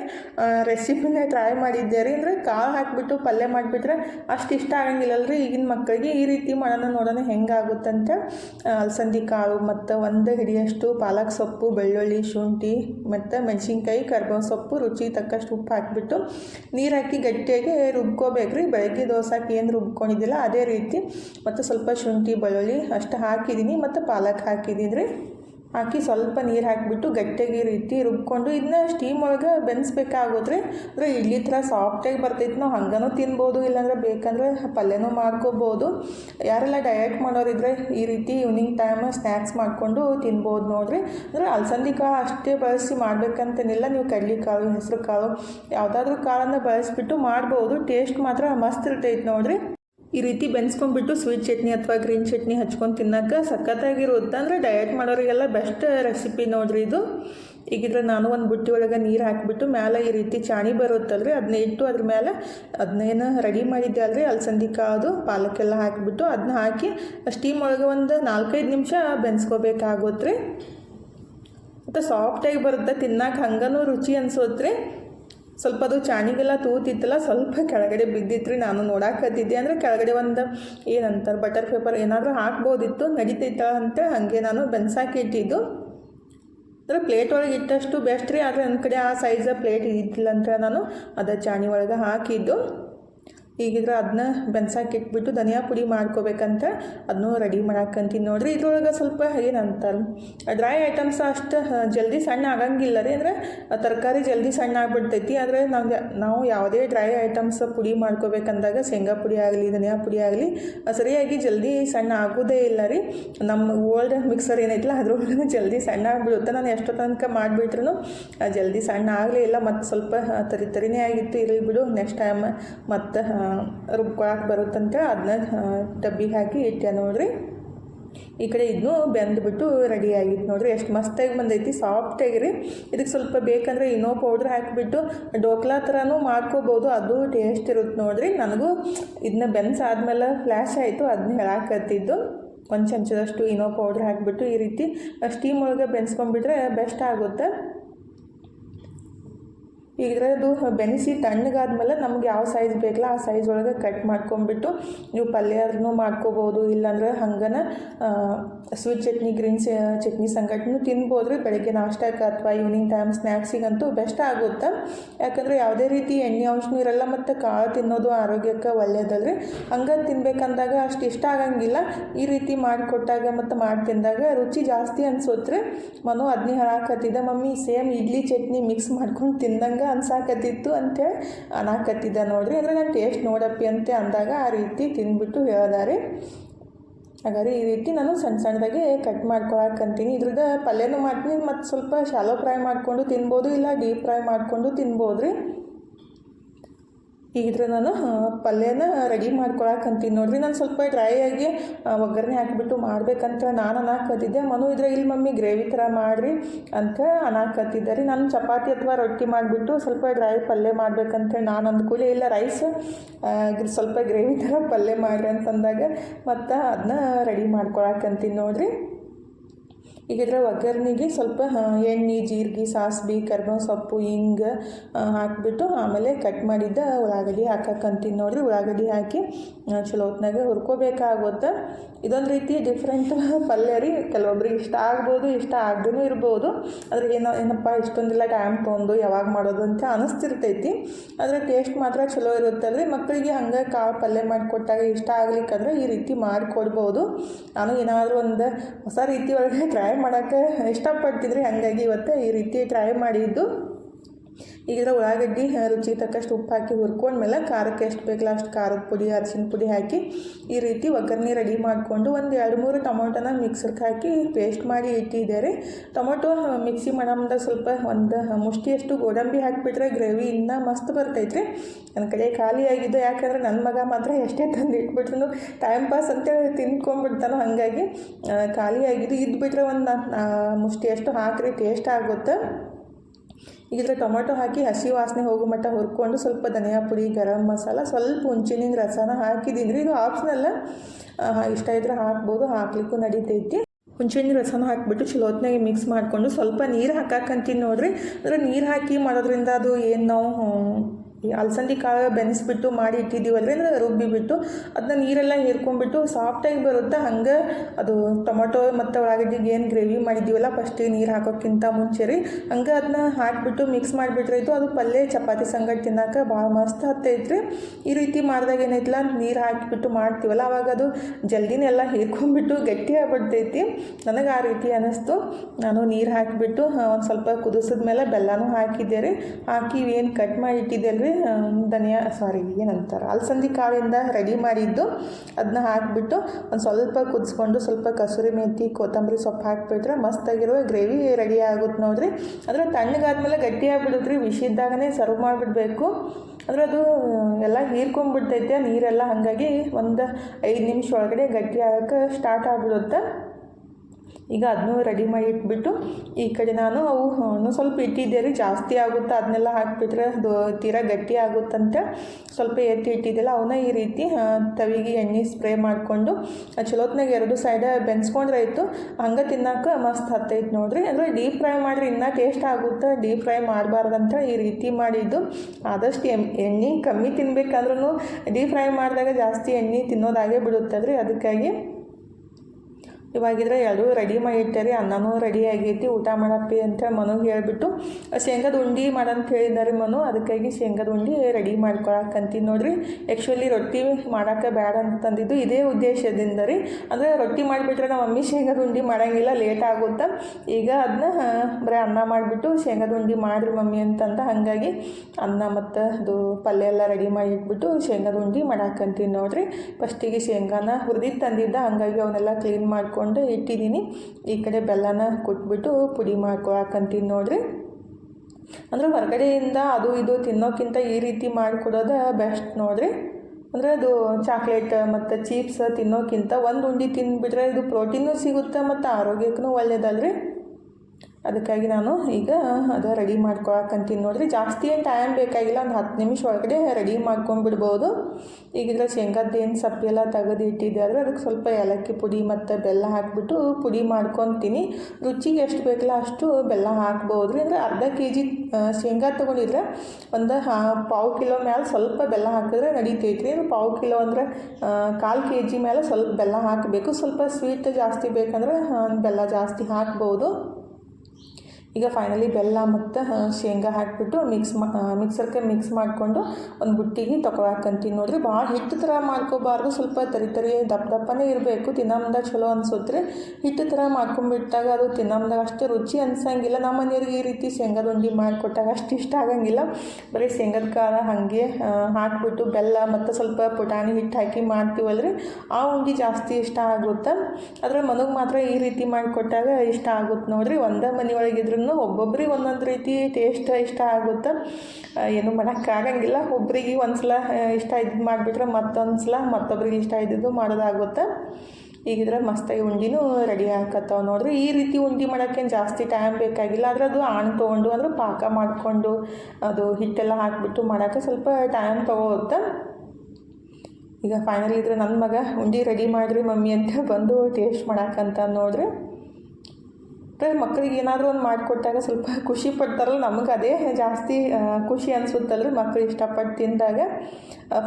ರೆಸಿಪಿನೇ ಟ್ರೈ ಮಾಡಿದ್ದೆ ರೀ. ಅಂದರೆ ಕಾಳು ಹಾಕಿಬಿಟ್ಟು ಪಲ್ಯ ಮಾಡಿಬಿಟ್ರೆ ಅಷ್ಟು ಇಷ್ಟ ಆಗಂಗಿಲ್ಲಲ್ರಿ ಈಗಿನ ಮಕ್ಕಳಿಗೆ ಈ ರೀತಿ ಮಾಡೋಣ ನೋಡೋಣ ಹೆಂಗಾಗುತ್ತಂತ ಹಲಸಂದಿ ಕಾಳು ಮತ್ತು ಒಂದು ಹಿಡಿಯಷ್ಟು ಪಾಲಕ್ ಸೊಪ್ಪು, ಬೆಳ್ಳುಳ್ಳಿ, ಶುಂಠಿ ಮತ್ತು ಮೆಣಸಿನ್ಕಾಯಿ, ಕರ್ಬೇವು ಸೊಪ್ಪು ರುಚಿ ತಕ್ಕಷ್ಟು ಉಪ್ಪು ಹಾಕಿಬಿಟ್ಟು ನೀರು ಹಾಕಿ ಗಟ್ಟಿಯಾಗಿ ರುಬ್ಕೋಬೇಕು ರೀ ಬೆಳಗ್ಗೆ ದೋಸೆಗೆ ಏನು ರುಬ್ಕೊಂಡಿದ್ದಿಲ್ಲ, ಅದೇ ರೀತಿ. ಮತ್ತು ಸ್ವಲ್ಪ ಶುಂಠಿ, ಬೆಳ್ಳುಳ್ಳಿ ಅಷ್ಟು ಹಾಕಿದ್ದೀನಿ ಮತ್ತು ಪಾಲಕ್ ಹಾಕಿದ್ದೀನಿ ರೀ. ಹಾಕಿ ಸ್ವಲ್ಪ ನೀರು ಹಾಕಿಬಿಟ್ಟು ಗಟ್ಟಿಯಾಗಿ ರೀತಿ ರುಬ್ಕೊಂಡು ಇದನ್ನ ಸ್ಟೀಮ್ ಒಳಗೆ ಬೆನ್ಸ್ಬೇಕಾಗುತ್ತೆ ಅಂದರೆ ಇಡ್ಲಿ ಥರ ಸಾಫ್ಟಾಗಿ ಬರ್ತೈತೆ. ನಾವು ಹಂಗನೂ ತಿನ್ಬೋದು, ಇಲ್ಲಾಂದ್ರೆ ಬೇಕಂದ್ರೆ ಪಲ್ಯನೂ ಮಾಡ್ಕೋಬೋದು. ಯಾರೆಲ್ಲ ಡಯಟ್ ಮಾಡೋರಿದ್ರೆ ಈ ರೀತಿ ಈವ್ನಿಂಗ್ ಟೈಮ್ ಸ್ನ್ಯಾಕ್ಸ್ ಮಾಡಿಕೊಂಡು ತಿನ್ಬೋದು ನೋಡಿರಿ. ಅಂದರೆ ಅಲಸಂದಿ ಕಾಳು ಅಷ್ಟೇ ಬಳಸಿ ಮಾಡಬೇಕಂತೇನಿಲ್ಲ. ನೀವು ಕಡ್ಲಿ ಕಾಳು, ಹೆಸರು ಕಾಳು, ಯಾವುದಾದ್ರೂ ಕಾಳನ್ನು ಬಳಸಿಬಿಟ್ಟು ಮಾಡ್ಬೋದು. ಟೇಸ್ಟ್ ಮಾತ್ರ ಮಸ್ತ್ ಇರ್ತೈತೆ ನೋಡಿರಿ. ಈ ರೀತಿ ಬೆನ್ಸ್ಕೊಂಡ್ಬಿಟ್ಟು ಸ್ವೀಟ್ ಚಟ್ನಿ ಅಥವಾ ಗ್ರೀನ್ ಚಟ್ನಿ ಹಚ್ಕೊಂಡು ತಿನ್ನೋಕೆ ಸಖತ್ತಾಗಿರುತ್ತೆ. ಅಂದರೆ ಡಯಟ್ ಮಾಡೋರಿಗೆಲ್ಲ ಬೆಸ್ಟ್ ರೆಸಿಪಿ ನೋಡ್ರಿ ಇದು. ಈಗಿದ್ರೆ ನಾನು ಒಂದು ಬುಟ್ಟಿ ಒಳಗೆ ನೀರು ಹಾಕಿಬಿಟ್ಟು ಮೇಲೆ ಈ ರೀತಿ ಚಾಣಿ ಬರುತ್ತಲ್ರಿ ಅದನ್ನ ಇಟ್ಟು ಅದ್ರ ಮೇಲೆ ಅದನ್ನೇನು ರೆಡಿ ಮಾಡಿದ್ದೆ ಅಲ್ರಿ ಅಲಸಂದಿ ಕಾದು ಪಾಲಕ್ಕೆಲ್ಲ ಹಾಕಿಬಿಟ್ಟು ಅದನ್ನ ಹಾಕಿ ಸ್ಟೀಮ್ ಒಳಗೆ ಒಂದು ನಾಲ್ಕೈದು ನಿಮಿಷ ಬೆನ್ಸ್ಕೋಬೇಕಾಗುತ್ತೆ ರೀ ಮತ್ತು ಸಾಫ್ಟಾಗಿ ಬರುತ್ತೆ ತಿನ್ನಕ್ಕೆ ಹಂಗನೂ ರುಚಿ ಅನ್ಸೋತ್ರಿ. ಸ್ವಲ್ಪ ಅದು ಚಾಣಿಗೆಲ್ಲ ತೂತಿತ್ತಲ್ಲ, ಸ್ವಲ್ಪ ಕೆಳಗಡೆ ಬಿದ್ದಿತ್ತು ನಾನು ನೋಡಾಕತ್ತಿದ್ದೆ. ಅಂದರೆ ಕೆಳಗಡೆ ಒಂದು ಏನಂತಾರೆ ಬಟರ್ ಪೇಪರ್ ಏನಾದರೂ ಹಾಕ್ಬೋದಿತ್ತು ನಡೀತೈತ ಅಂತ ಹಾಗೆ ನಾನು ಬೆನ್ಸಾಕಿಟ್ಟಿದ್ದು ಅಂದರೆ ಪ್ಲೇಟ್ ಒಳಗೆ ಇಟ್ಟಷ್ಟು ಬೆಸ್ಟ್ ರೀ, ಆದರೆ ನನ್ನ ಕಡೆ ಆ ಸೈಜ್ ಪ್ಲೇಟ್ ಇದ್ದಿಲ್ಲ ಅಂತ ನಾನು ಅದ ಚಾಣಿ ಒಳಗೆ ಹಾಕಿದ್ದು. ಈಗಿದ್ರೆ ಅದನ್ನ ಬೆನ್ಸಾಕಿ ಇಟ್ಬಿಟ್ಟು ಧನಿಯಾ ಪುಡಿ ಮಾಡ್ಕೋಬೇಕಂತ ಅದನ್ನೂ ರೆಡಿ ಮಾಡಾಕಂತೀನಿ ನೋಡಿರಿ. ಇದ್ರೊಳಗೆ ಸ್ವಲ್ಪ ಏನಂತಾರೆ? ಡ್ರೈ ಐಟಮ್ಸ್ ಅಷ್ಟು ಜಲ್ದಿ ಸಣ್ಣ ಆಗಂಗಿಲ್ಲ ರೀ. ಅಂದರೆ ತರಕಾರಿ ಜಲ್ದಿ ಸಣ್ಣ ಆಗ್ಬಿಡ್ತೈತಿ. ಆದರೆ ನಾವು ನಾವು ಯಾವುದೇ ಡ್ರೈ ಐಟಮ್ಸ್ ಪುಡಿ ಮಾಡ್ಕೋಬೇಕಂದಾಗ ಶೇಂಗಾ ಪುಡಿ ಆಗಲಿ, ಧನಿಯಾ ಪುಡಿ ಆಗಲಿ ಸರಿಯಾಗಿ ಜಲ್ದಿ ಸಣ್ಣ ಆಗೋದೇ ಇಲ್ಲ ರೀ. ನಮ್ಮ ಓಲ್ಡ್ ಮಿಕ್ಸರ್ ಏನೈತಿಲ್ಲ ಅದ್ರೊಳಗೆ ಜಲ್ದಿ ಸಣ್ಣ ಆಗಿಬಿಡುತ್ತೆ. ನಾನು ಎಷ್ಟೋ ತನಕ ಮಾಡಿಬಿಟ್ರು ಜಲ್ದಿ ಸಣ್ಣ ಆಗಲೇ ಇಲ್ಲ. ಮತ್ತು ಸ್ವಲ್ಪ ತರಿ ತರಿನೇ ಆಗಿತ್ತು. ಇರಲಿ ಬಿಡು ನೆಕ್ಸ್ಟ್ ಟೈಮ್ ಮತ್ತು ರುಬ್ಕೊಳಕ್ಕೆ ಬರುತ್ತಂತ ಅದನ್ನ ಡಬ್ಬಿಗೆ ಹಾಕಿ ಇಟ್ಟೆ ನೋಡಿರಿ. ಈ ಕಡೆ ಇದನ್ನು ಬೆಂದ್ಬಿಟ್ಟು ರೆಡಿ ಆಗಿತ್ತು ನೋಡಿರಿ. ಎಷ್ಟು ಮಸ್ತಾಗಿ ಬಂದೈತಿ ಸಾಫ್ಟಾಗಿರಿ ಇದಕ್ಕೆ ಸ್ವಲ್ಪ ಬೇಕಂದರೆ ಇನ್ನೋ ಪೌಡ್ರ್ ಹಾಕಿಬಿಟ್ಟು ಡೋಕ್ಲಾ ಥರನೂ ಮಾಡ್ಕೋಬೋದು. ಅದು ಟೇಸ್ಟ್ ಇರುತ್ತೆ ನೋಡಿರಿ. ನನಗೂ ಇದನ್ನ ಬೆನ್ಸಾದ್ಮೇಲೆ ಫ್ಲ್ಯಾಶ್ ಆಯಿತು ಅದನ್ನ ಹೇಳಾಕತ್ತಿದ್ದು. ಒಂದು ಚಮಚದಷ್ಟು ಇನೋ ಪೌಡ್ರ್ ಹಾಕಿಬಿಟ್ಟು ಈ ರೀತಿ ಸ್ಟೀಮ್ ಒಳಗೆ ಬೆನ್ಸ್ಕೊಂಡ್ಬಿಟ್ರೆ ಬೆಸ್ಟ್ ಆಗುತ್ತೆ. ಇದ್ರದ್ದು ಬೆನೆಸಿ ತಣ್ಣಗಾದ್ಮೇಲೆ ನಮ್ಗೆ ಯಾವ ಸೈಜ್ ಬೇಕಲ್ಲ ಆ ಸೈಜ್ ಒಳಗೆ ಕಟ್ ಮಾಡ್ಕೊಂಡ್ಬಿಟ್ಟು ನೀವು ಪಲ್ಯ ಆದ್ರೂ ಮಾಡ್ಕೋಬೋದು, ಇಲ್ಲಾಂದ್ರೆ ಹಂಗನ ಸ್ವೀಟ್ ಚಟ್ನಿ ಗ್ರೀನ್ ಚಟ್ನಿ ಸಂಗಟನು ತಿನ್ಬೋದು ರೀ ಬೆಳಗ್ಗೆ ನಾಷ್ಟಕ್ಕೆ ಅಥವಾ ಈವ್ನಿಂಗ್ ಟೈಮ್ ಸ್ನ್ಯಾಕ್ಸಿಗಂತೂ ಬೆಸ್ಟ್ ಆಗುತ್ತೆ. ಯಾಕಂದರೆ ಯಾವುದೇ ರೀತಿ ಎಣ್ಣೆ ಅಂಶನೂ ಇರಲ್ಲ ಮತ್ತು ಕಾಳು ತಿನ್ನೋದು ಆರೋಗ್ಯಕ್ಕೆ ಒಳ್ಳೆಯದಲ್ರಿ ಹಂಗೆ ತಿನ್ಬೇಕಂದಾಗ ಅಷ್ಟು ಇಷ್ಟ ಆಗಂಗಿಲ್ಲ. ಈ ರೀತಿ ಮಾಡಿಕೊಟ್ಟಾಗ ಮತ್ತು ಮಾಡಿ ತಿಂದಾಗ ರುಚಿ ಜಾಸ್ತಿ ಅನ್ಸೋತ್ರಿ. ಮನು ಅದನ್ನೇ ಹೇಳಾಕತ್ತಿದ್ದ mummy same idli chutney mix ಮಾಡ್ಕೊಂಡು ತಿಂದಂಗೆ ಅನ್ಸಾಕತ್ತಿತ್ತು ಅಂತೇಳಿ ಅನ್ನಾಕತ್ತಿದ್ದ ನೋಡ್ರಿ. ಅಂದರೆ ನಾನು ಟೇಸ್ಟ್ ನೋಡಪ್ಪಿ ಅಂತ ಅಂದಾಗ ಆ ರೀತಿ ತಿಂದ್ಬಿಟ್ಟು ಹೇಳ್ದಾರೆ. ಹಾಗಾದ್ರೆ ಈ ರೀತಿ ನಾನು ಸಣ್ಣ ಸಣ್ಣದಾಗೆ ಕಟ್ ಮಾಡ್ಕೊಳಕ್ಕಂತೀನಿ ಇದ್ರದ್ದು ಪಲ್ಯನೂ ಮಾಡ್ತೀನಿ, ಮತ್ತು ಸ್ವಲ್ಪ ಶಾಲೋ ಫ್ರೈ ಮಾಡಿಕೊಂಡು ತಿನ್ಬೋದು ಇಲ್ಲ ಡೀಪ್ ಫ್ರೈ ಮಾಡಿಕೊಂಡು ತಿನ್ಬೋದು ರೀ ಈಗ ಇದ್ರ ನಾನು ಪಲ್ಯನ ರೆಡಿ ಮಾಡ್ಕೊಳಕ್ಕಂತೀನಿ ನೋಡ್ರಿ, ನಾನು ಸ್ವಲ್ಪ ಡ್ರೈ ಆಗಿ ಒಗ್ಗರಣೆ ಹಾಕಿಬಿಟ್ಟು ಮಾಡ್ಬೇಕಂತ ನಾನು ಅನ್ನಕತ್ತಿದ್ದೆ ಮನು ಇದ್ರೆ ಇಲ್ಲಿ ಮಮ್ಮಿ, ಗ್ರೇವಿ ಥರ ಮಾಡಿರಿ ಅಂತ ಅನ್ನಕತ್ತಿದ್ದೆ ರೀ ನಾನು ಚಪಾತಿ ಅಥವಾ ರೊಟ್ಟಿ ಮಾಡಿಬಿಟ್ಟು ಸ್ವಲ್ಪ ಡ್ರೈ ಪಲ್ಯ ಮಾಡ್ಬೇಕಂತೇಳಿ ನಾನು ಅಂದ್ಕೊಳ್ಳಿ ಇಲ್ಲ ರೈಸ್ ಸ್ವಲ್ಪ ಗ್ರೇವಿ ಥರ ಪಲ್ಯ ಮಾಡಿರಿ ಅಂತಂದಾಗ, ಮತ್ತು ಅದನ್ನ ರೆಡಿ ಮಾಡ್ಕೊಳಕ್ಕಂತೀನಿ ನೋಡ್ರಿ. ಈಗ ಇದರ ಒಗ್ಗರಣೆಗೆ ಸ್ವಲ್ಪ ಎಣ್ಣೆ, ಜೀರಿಗೆ, ಸಾಸ್ವೆ, ಕರ್ಬೇವು ಸೊಪ್ಪು, ಹಿಂಗ ಹಾಕಿಬಿಟ್ಟು ಆಮೇಲೆ ಕಟ್ ಮಾಡಿದ್ದ ಉಳ್ಳಾಗಡ್ಡಿ ಹಾಕಕ್ಕಂತೀನಿ ನೋಡ್ರಿ, ಉಳ್ಳಾಗಡ್ಡಿ ಹಾಕಿ ಚಲೋ ಹೊತ್ನಾಗ ಹುರ್ಕೋಬೇಕಾಗುತ್ತೆ ಇದೊಂದು ರೀತಿ ಡಿಫ್ರೆಂಟ್ ಪಲ್ಯ ರೀ. ಕೆಲವೊಬ್ರಿಗೆ ಇಷ್ಟ ಆಗ್ಬೋದು, ಇಷ್ಟ ಆಗದೂ ಇರ್ಬೋದು. ಆದರೆ ಏನೋ, ಏನಪ್ಪ, ಇಷ್ಟೊಂದೆಲ್ಲ ಟೈಮ್ ತೊಗೊಂಡು ಯಾವಾಗ ಮಾಡೋದು ಅಂತ ಅನಿಸ್ತಿರ್ತೈತಿ. ಆದರೆ ಟೇಸ್ಟ್ ಮಾತ್ರ ಚಲೋ ಇರುತ್ತಲ್ರಿ. ಮಕ್ಕಳಿಗೆ ಹಂಗೆ ಕಾಳು ಪಲ್ಯ ಮಾಡಿಕೊಟ್ಟಾಗ ಇಷ್ಟ ಆಗ್ಲಿಕ್ಕಂದ್ರೆ ಈ ರೀತಿ ಮಾಡಿಕೊಡ್ಬೋದು ನಾನು ಏನಾದರೂ ಒಂದು ಹೊಸ ರೀತಿ ಒಳಗೆ ಟ್ರೈ ಮಾಡೋಕ್ಕೆ ಇಷ್ಟಪಡ್ತಿದ್ರಿ ಹಾಗಾಗಿ ಇವತ್ತು ಈ ರೀತಿ ಟ್ರೈ ಮಾಡಿದ್ದು. ಈಗ ಉಳ್ಳಾಗಡ್ಡಿ ರುಚಿ ತಕ್ಕಷ್ಟು ಉಪ್ಪು ಹಾಕಿ ಹುರ್ಕೊಂಡ್ಮೇಲೆ ಖಾರಕ್ಕೆ ಎಷ್ಟು ಬೇಕಲ್ಲ ಅಷ್ಟು ಖಾರದ ಪುಡಿ, ಅರಿಶಿನ ಪುಡಿ ಹಾಕಿ ಈ ರೀತಿ ಒಗ್ಗರಣೆ ರೆಡಿ ಮಾಡಿಕೊಂಡು ಒಂದು ಎರಡು ಮೂರು ಟೊಮೊಟೊನ ಮಿಕ್ಸರ್ಗೆ ಹಾಕಿ ಪೇಸ್ಟ್ ಮಾಡಿ ಇಟ್ಟಿದ್ದೆ ರೀ. ಟೊಮೊಟೊ ಮಿಕ್ಸಿ ಮಾಡಮ್ದಾಗ ಸ್ವಲ್ಪ ಒಂದು ಮುಷ್ಟಿಯಷ್ಟು ಗೋಡಂಬಿ ಹಾಕಿಬಿಟ್ರೆ ಗ್ರೇವಿ ಇನ್ನೂ ಮಸ್ತ್ ಬರ್ತೈತ್ರಿ. ನನ್ನ ಕಡೆ ಖಾಲಿಯಾಗಿದ್ದು ಯಾಕಂದರೆ ನನ್ನ ಮಗ ಮಾತ್ರ ಎಷ್ಟೇ ತಂದು ಇಟ್ಬಿಟ್ರು ಟೈಮ್ ಪಾಸ್ ಅಂತೇಳಿ ತಿನ್ಕೊಂಡ್ಬಿಡ್ತಾನೋ ಹಾಗಾಗಿ ಖಾಲಿಯಾಗಿದೆ ಇದ್ಬಿಟ್ರೆ ಒಂದು ಮುಷ್ಟಿಯಷ್ಟು ಹಾಕ್ರಿ ಟೇಸ್ಟ್ ಆಗುತ್ತೆ. ಇದ್ರ ಟೊಮೊಟೊ ಹಾಕಿ ಹಸಿ ವಾಸನೆ ಹೋಗೋ ಮಟ್ಟ ಹುರ್ಕೊಂಡು ಸ್ವಲ್ಪ ಧನಿಯಾ ಪುಡಿ, ಗರಂ ಮಸಾಲ, ಸ್ವಲ್ಪ ಹುಂಚಿನಿಂದ ರಸನ ಹಾಕಿದ್ದೀನಿ ಇದು ಆಪ್ಷನಲ್ಲ ಇಷ್ಟ ಇದ್ರೆ ಹಾಕ್ಬೋದು, ಹಾಕ್ಲಿಕ್ಕೂ ನಡೀತೈತಿ. ಹುಂಚಿನ ರಸನ ಹಾಕಿಬಿಟ್ಟು ಚಲೋತ್ನಾಗೆ ಮಿಕ್ಸ್ ಮಾಡಿಕೊಂಡು ಸ್ವಲ್ಪ ನೀರು ಹಾಕಕ್ಕಂತೀನಿ ನೋಡ್ರಿ. ಅಂದರೆ ನೀರು ಹಾಕಿ ಮಾಡೋದ್ರಿಂದ ಅದು ಏನು ನಾವು ಈ ಅಲಸಂದಿ ಕಾಳು ಬೆನೆಸ್ಬಿಟ್ಟು ಮಾಡಿ ಇಟ್ಟಿದ್ದೀವಲ್ರಿ ಅಂದರೆ ರುಬ್ಬಿಬಿಟ್ಟು ಅದನ್ನ ನೀರೆಲ್ಲ ಹೀರ್ಕೊಂಡ್ಬಿಟ್ಟು ಸಾಫ್ಟಾಗಿ ಬರುತ್ತೆ. ಹಂಗೆ ಅದು ಟೊಮೊಟೊ ಮತ್ತು ಉಳ್ಳಾಗಡ್ಡಿಗೆ ಏನು ಗ್ರೇವಿ ಮಾಡಿದ್ದೀವಲ್ಲ ಫಸ್ಟಿಗೆ ನೀರು ಹಾಕೋಕ್ಕಿಂತ ಮುಂಚೆ ರೀ. ಹಂಗೆ ಅದನ್ನ ಹಾಕಿಬಿಟ್ಟು ಮಿಕ್ಸ್ ಮಾಡಿಬಿಟ್ರೆ ಅದು ಪಲ್ಯ, ಚಪಾತಿ ಸಂಗಡ ತಿನ್ನಕ್ಕೆ ಭಾಳ ಮಸ್ತ್ ಹತ್ತೈತ್ರಿ ಈ ರೀತಿ ಮಾಡಿದಾಗ ಏನೈತಿಲ್ಲ ನೀರು ಹಾಕಿಬಿಟ್ಟು ಮಾಡ್ತೀವಲ್ಲ, ಅವಾಗ ಅದು ಜಲ್ದಿನೇ ಎಲ್ಲ ಹೀರ್ಕೊಂಡ್ಬಿಟ್ಟು ಗಟ್ಟಿ ಆಗ್ಬಿಡ್ತೈತಿ. ನನಗೆ ಆ ರೀತಿ ಅನ್ನಿಸ್ತು ನಾನು ನೀರು ಹಾಕಿಬಿಟ್ಟು ಒಂದು ಸ್ವಲ್ಪ ಕುದಿಸಿದ ಮೇಲೆ ಬೆಲ್ಲನೂ ಹಾಕಿದ್ದೆ ರೀ. ಹಾಕಿ ಏನು ಕಟ್ ಮಾಡಿ ಇಟ್ಟಿದ್ದೆ ರೀ ಧನಿಯಾ ಸಾರಿ ಏನಂತಾರೆ? ಅಲಸಂದಿ ಕಾಳಿಂದ ರೆಡಿ ಮಾಡಿದ್ದು ಅದನ್ನ ಹಾಕಿಬಿಟ್ಟು ಒಂದು ಸ್ವಲ್ಪ ಕುದಿಸ್ಕೊಂಡು, ಸ್ವಲ್ಪ ಕಸೂರಿ ಮೆಂತಿ, ಕೊತ್ತಂಬರಿ ಸೊಪ್ಪು ಹಾಕಿಬಿಟ್ರೆ ಮಸ್ತಾಗಿರೋ ಗ್ರೇವಿ ರೆಡಿ ಆಗುತ್ತೆ ನೋಡ್ರಿ. ಅಂದರೆ ತಣ್ಣಗಾದ್ಮೇಲೆ ಗಟ್ಟಿ ಆಗ್ಬಿಡುತ್ತೆ ರೀ ಬಿಸಿದ್ದಾಗನೇ ಸರ್ವ್ ಮಾಡಿಬಿಡ್ಬೇಕು. ಅಂದರೆ ಅದು, ಎಲ್ಲ ಹೀರ್ಕೊಂಡ್ಬಿಡ್ತೈತೆ, ನೀರೆಲ್ಲ ಹಾಗಾಗಿ ಒಂದು ಐದು ನಿಮಿಷ ಒಳಗಡೆ ಗಟ್ಟಿ ಆಗೋಕ್ಕೆ ಸ್ಟಾರ್ಟ್ ಆಗಿಬಿಡುತ್ತೆ. ಈಗ ಅದನ್ನೂ ರೆಡಿ ಮಾಡಿ ಇಟ್ಬಿಟ್ಟು ಈ ಕಡೆ ನಾನು ಅವು ಇನ್ನೂ ಸ್ವಲ್ಪ ಇಟ್ಟಿದ್ದೆ ರೀ, ಜಾಸ್ತಿ ಆಗುತ್ತೆ ಅದನ್ನೆಲ್ಲ ಹಾಕಿಬಿಟ್ರೆ ಅದು ತೀರಾ ಗಟ್ಟಿ ಆಗುತ್ತಂತ. ಸ್ವಲ್ಪ ಎತ್ತಿ ಇಟ್ಟಿದ್ದೆಲ್ಲ, ಅವನ್ನ ಈ ರೀತಿ ತವಿಗೆ ಎಣ್ಣೆ ಸ್ಪ್ರೇ ಮಾಡಿಕೊಂಡು ಚಲೋತ್ನಾಗ ಎರಡು ಸೈಡ ಬೆನ್ಸ್ಕೊಂಡ್ರೆ ಆಯಿತು ಹಂಗೆ ತಿನ್ನೋಕೆ ಮಸ್ತ್ ಹತ್ತೈತೆ ನೋಡ್ರಿ. ಅಂದರೆ ಡೀಪ್ ಫ್ರೈ ಮಾಡಿರಿ ಇನ್ನೂ ಟೇಸ್ಟ್ ಆಗುತ್ತೆ? ಡೀಪ್ ಫ್ರೈ ಮಾಡಬಾರ್ದಂತ ಈ ರೀತಿ ಮಾಡಿದ್ದು. ಆದಷ್ಟು ಎಂ, ಎಣ್ಣೆ ಕಮ್ಮಿ ತಿನ್ಬೇಕಾದ್ರೂ ಡೀಪ್ ಫ್ರೈ ಮಾಡಿದಾಗ ಜಾಸ್ತಿ ಎಣ್ಣೆ ತಿನ್ನೋದಾಗೇ ಬಿಡುತ್ತದ್ರಿ. ಅದಕ್ಕಾಗಿ ಇವಾಗಿದ್ರೆ ಎರಡೂ ರೆಡಿ ಮಾಡಿ ಇಟ್ಟರೆ ಅನ್ನನೂ ರೆಡಿ ಆಗೈತಿ, ಊಟ ಮಾಡಪ್ಪಿ ಅಂತ ಮನುಗೆ ಹೇಳ್ಬಿಟ್ಟು ಶೇಂಗದ ಉಂಡೆ ಮಾಡಂತ ಹೇಳಿದ್ದಾರೆ ಮನು, ಅದಕ್ಕಾಗಿ ಶೇಂಗದ ಉಂಡೆ ರೆಡಿ ಮಾಡ್ಕೊಳಕ್ಕಂತೀನಿ ನೋಡಿರಿ. ಆ್ಯಕ್ಚುಲಿ ರೊಟ್ಟಿ ಮಾಡೋಕ್ಕೆ ಬೇಡ ಅಂತಂದಿದ್ದು ಇದೇ ಉದ್ದೇಶದಿಂದ ರೀ. ಅಂದರೆ ರೊಟ್ಟಿ ಮಾಡಿಬಿಟ್ರೆ ನಮ್ಮ ಮಮ್ಮಿ ಶೇಂಗದ ಉಂಡೆ ಮಾಡೋಂಗಿಲ್ಲ ಲೇಟ್ ಆಗುತ್ತೆ. ಈಗ ಅದನ್ನ ಬರೀ ಅನ್ನ ಮಾಡಿಬಿಟ್ಟು ಶೇಂಗದ ಉಂಡೆ ಮಾಡಿರಿ ಮಮ್ಮಿ ಅಂತಂದ ಹಾಗಾಗಿ ಅನ್ನ ಮತ್ತು ಅದು ಪಲ್ಯ ಎಲ್ಲ ರೆಡಿ ಮಾಡಿ ಇಟ್ಬಿಟ್ಟು ಶೇಂಗದ ಉಂಡೆ ಮಾಡಾಕಂತೀನಿ ನೋಡ್ರಿ. ಫಸ್ಟಿಗೆ ಶೇಂಗಾನ ಹುರಿದಿದ್ದು ತಂದಿದ್ದ, ಹಾಗಾಗಿ ಅವನ್ನೆಲ್ಲ ಕ್ಲೀನ್ ಮಾಡ್ಕೊಂಡು ಇಟ್ಟಿದ್ದೀನಿ. ಈ ಕಡೆ ಬೆಲ್ಲನ ಕುಟ್ಬಿಟ್ಟು ಪುಡಿ ಮಾಡ್ಕೊಳಕಂತೀನಿ ನೋಡ್ರಿ. ಅಂದರೆ ಹೊರಗಡೆಯಿಂದ ಅದು ಇದು ತಿನ್ನೋಕ್ಕಿಂತ ಈ ರೀತಿ ಮಾಡಿಕೊಡೋದು ಬೆಸ್ಟ್ ನೋಡ್ರಿ. ಅಂದರೆ ಅದು ಚಾಕ್ಲೇಟ್ ಮತ್ತು ಚೀಪ್ಸ್ ತಿನ್ನೋಕ್ಕಿಂತ ಒಂದು ಉಂಡೆ ತಿಂದುಬಿಟ್ರೆ ಇದು ಪ್ರೋಟೀನು ಸಿಗುತ್ತೆ ಮತ್ತು ಆರೋಗ್ಯಕ್ಕೂ ಒಳ್ಳೇದಲ್ರಿ. ಅದಕ್ಕಾಗಿ ನಾನು ಈಗ ಅದು ರೆಡಿ ಮಾಡ್ಕೊಳಕಂತೀನಿ. ನೋಡಿರಿ, ಜಾಸ್ತಿ ಏನು ಟೈಮ್ ಬೇಕಾಗಿಲ್ಲ, ಒಂದು ಹತ್ತು ನಿಮಿಷ ಒಳಗಡೆ ರೆಡಿ ಮಾಡ್ಕೊಂಡ್ಬಿಡ್ಬೋದು. ಈಗಿದ್ರೆ ಶೇಂಗಾದ ಏನು ಸಪ್ಪೆ ಎಲ್ಲ ತೆಗೆದು ಇಟ್ಟಿದ್ದೆ, ಆದರೆ ಅದಕ್ಕೆ ಸ್ವಲ್ಪ ಏಲಕ್ಕಿ ಪುಡಿ ಮತ್ತು ಬೆಲ್ಲ ಹಾಕಿಬಿಟ್ಟು ಪುಡಿ ಮಾಡ್ಕೊತೀನಿ. ರುಚಿಗೆ ಎಷ್ಟು ಬೇಕಲ್ಲ ಅಷ್ಟು ಬೆಲ್ಲ ಹಾಕ್ಬೋದು. ರೀ ಅಂದರೆ ಅರ್ಧ ಕೆ ಜಿ ಶೇಂಗಾ ತೊಗೊಂಡಿದ್ರೆ ಒಂದು ಪಾವು ಕಿಲೋ ಮೇಲೆ ಸ್ವಲ್ಪ ಬೆಲ್ಲ ಹಾಕಿದ್ರೆ ನಡೀತೈತ್ರಿ. ಪಾವು ಕಿಲೋ ಅಂದರೆ ಕಾಲು ಕೆ ಜಿ ಮೇಲೆ ಸ್ವಲ್ಪ ಬೆಲ್ಲ ಹಾಕಬೇಕು. ಸ್ವಲ್ಪ ಸ್ವೀಟ್ ಜಾಸ್ತಿ ಬೇಕಂದ್ರೆ ಬೆಲ್ಲ ಜಾಸ್ತಿ ಹಾಕ್ಬೋದು. ಈಗ ಫೈನಲಿ ಬೆಲ್ಲ ಮತ್ತು ಶೇಂಗಾ ಹಾಕಿಬಿಟ್ಟು ಮಿಕ್ಸ್ ಮಾ ಮಿಕ್ಸರ್ಗೆ ಮಿಕ್ಸ್ ಮಾಡಿಕೊಂಡು ಒಂದು ಬುಟ್ಟಿಗೆ ತೊಗೊಳಕ್ಕಂತೀನಿ ನೋಡಿರಿ. ಭಾಳ ಹಿಟ್ಟು ಥರ ಮಾಡ್ಕೋಬಾರ್ದು. ಸ್ವಲ್ಪ ತರಿ ತರಿ ದಪ್ಪ ದಪ್ಪನೇ ಇರಬೇಕು. ತಿನ್ನಮ್ದಾಗ ಚಲೋ ಅನ್ಸುತ್ತೆ ಹಿಟ್ಟು ಥರ ಮಾಡ್ಕೊಂಬಿಟ್ಟಾಗ ಅದು ತಿನ್ನಮ್ದಾಗ ಅಷ್ಟು ರುಚಿ ಅನ್ಸಂಗಿಲ್ಲ. ನಮ್ಮ ಮನೆಯವ್ರಿಗೆ ಈ ರೀತಿ ಶೇಂಗಾದ ಉಂಡಿ ಮಾಡಿಕೊಟ್ಟಾಗ ಅಷ್ಟು ಇಷ್ಟ ಆಗಂಗಿಲ್ಲ. ಬರೀ ಶೇಂಗದ ಖಾರ ಹಾಗೆ ಹಾಕಿಬಿಟ್ಟು ಬೆಲ್ಲ ಮತ್ತು ಸ್ವಲ್ಪ ಪುಟಾಣಿ ಹಿಟ್ಟು ಹಾಕಿ ಮಾಡ್ತೀವಲ್ರಿ. ಆ ಉಂಡಿ ಜಾಸ್ತಿ ಇಷ್ಟ ಆಗುತ್ತೆ. ಆದರೆ ಮನೆಗೆ ಮಾತ್ರ ಈ ರೀತಿ ಮಾಡಿಕೊಟ್ಟಾಗ ಇಷ್ಟ ಆಗುತ್ತೆ ನೋಡಿರಿ. ಒಂದೇ ಮನೆಯೊಳಗಿದ್ರು ಒಬ್ಬೊಬ್ರಿಗೆ ಒಂದೊಂದು ರೀತಿ ಟೇಸ್ಟ್ ಇಷ್ಟ ಆಗುತ್ತೆ. ಏನು ಮಾಡೋಕ್ಕಾಗಂಗಿಲ್ಲ ಒಬ್ಬರಿಗೆ ಒಂದು ಸಲ ಇಷ್ಟ ಇದ್ದು ಮಾಡಿಬಿಟ್ರೆ ಮತ್ತೊಂದು ಸಲ ಮತ್ತೊಬ್ರಿಗೆ ಇಷ್ಟ ಇದ್ದಿದ್ದು ಮಾಡೋದಾಗುತ್ತೆ. ಈಗಿದ್ರೆ ಮಸ್ತಾಗಿ ಉಂಡಿನೂ ರೆಡಿ ಹಾಕತ್ತಾವ ನೋಡ್ರಿ. ಈ ರೀತಿ ಉಂಡೆ ಮಾಡೋಕ್ಕೇನು ಜಾಸ್ತಿ ಟೈಮ್ ಬೇಕಾಗಿಲ್ಲ. ಆದರೆ ಅದು ಆಣ್ ತೊಗೊಂಡು, ಅಂದ್ರೆ ಪಾಕ ಮಾಡಿಕೊಂಡು, ಅದು ಹಿಟ್ಟೆಲ್ಲ ಹಾಕಿಬಿಟ್ಟು ಮಾಡೋಕ್ಕೆ ಸ್ವಲ್ಪ ಟೈಮ್ ತೊಗೊಳುತ್ತೆ ಈಗ ಫೈನಲ್ ಇದ್ರೆ ನನ್ನ ಮಗ, ಉಂಡೆ ರೆಡಿ ಮಾಡಿರಿ ಮಮ್ಮಿ ಅಂತ ಬಂದು ಟೇಸ್ಟ್ ಮಾಡೋಕ್ಕಂತ ನೋಡ್ರಿ. ಅಂದರೆ ಮಕ್ಕಳಿಗೆ ಏನಾದರೂ ಒಂದು ಮಾಡಿಕೊಟ್ಟಾಗ ಸ್ವಲ್ಪ ಖುಷಿ ಪಡ್ತಾರಲ್ಲ, ನಮಗೆ ಅದೇ ಜಾಸ್ತಿ ಖುಷಿ ಅನಿಸುತ್ತಲ್ರಿ ಮಕ್ಕಳು ಇಷ್ಟಪಟ್ಟು ತಿಂದಾಗ.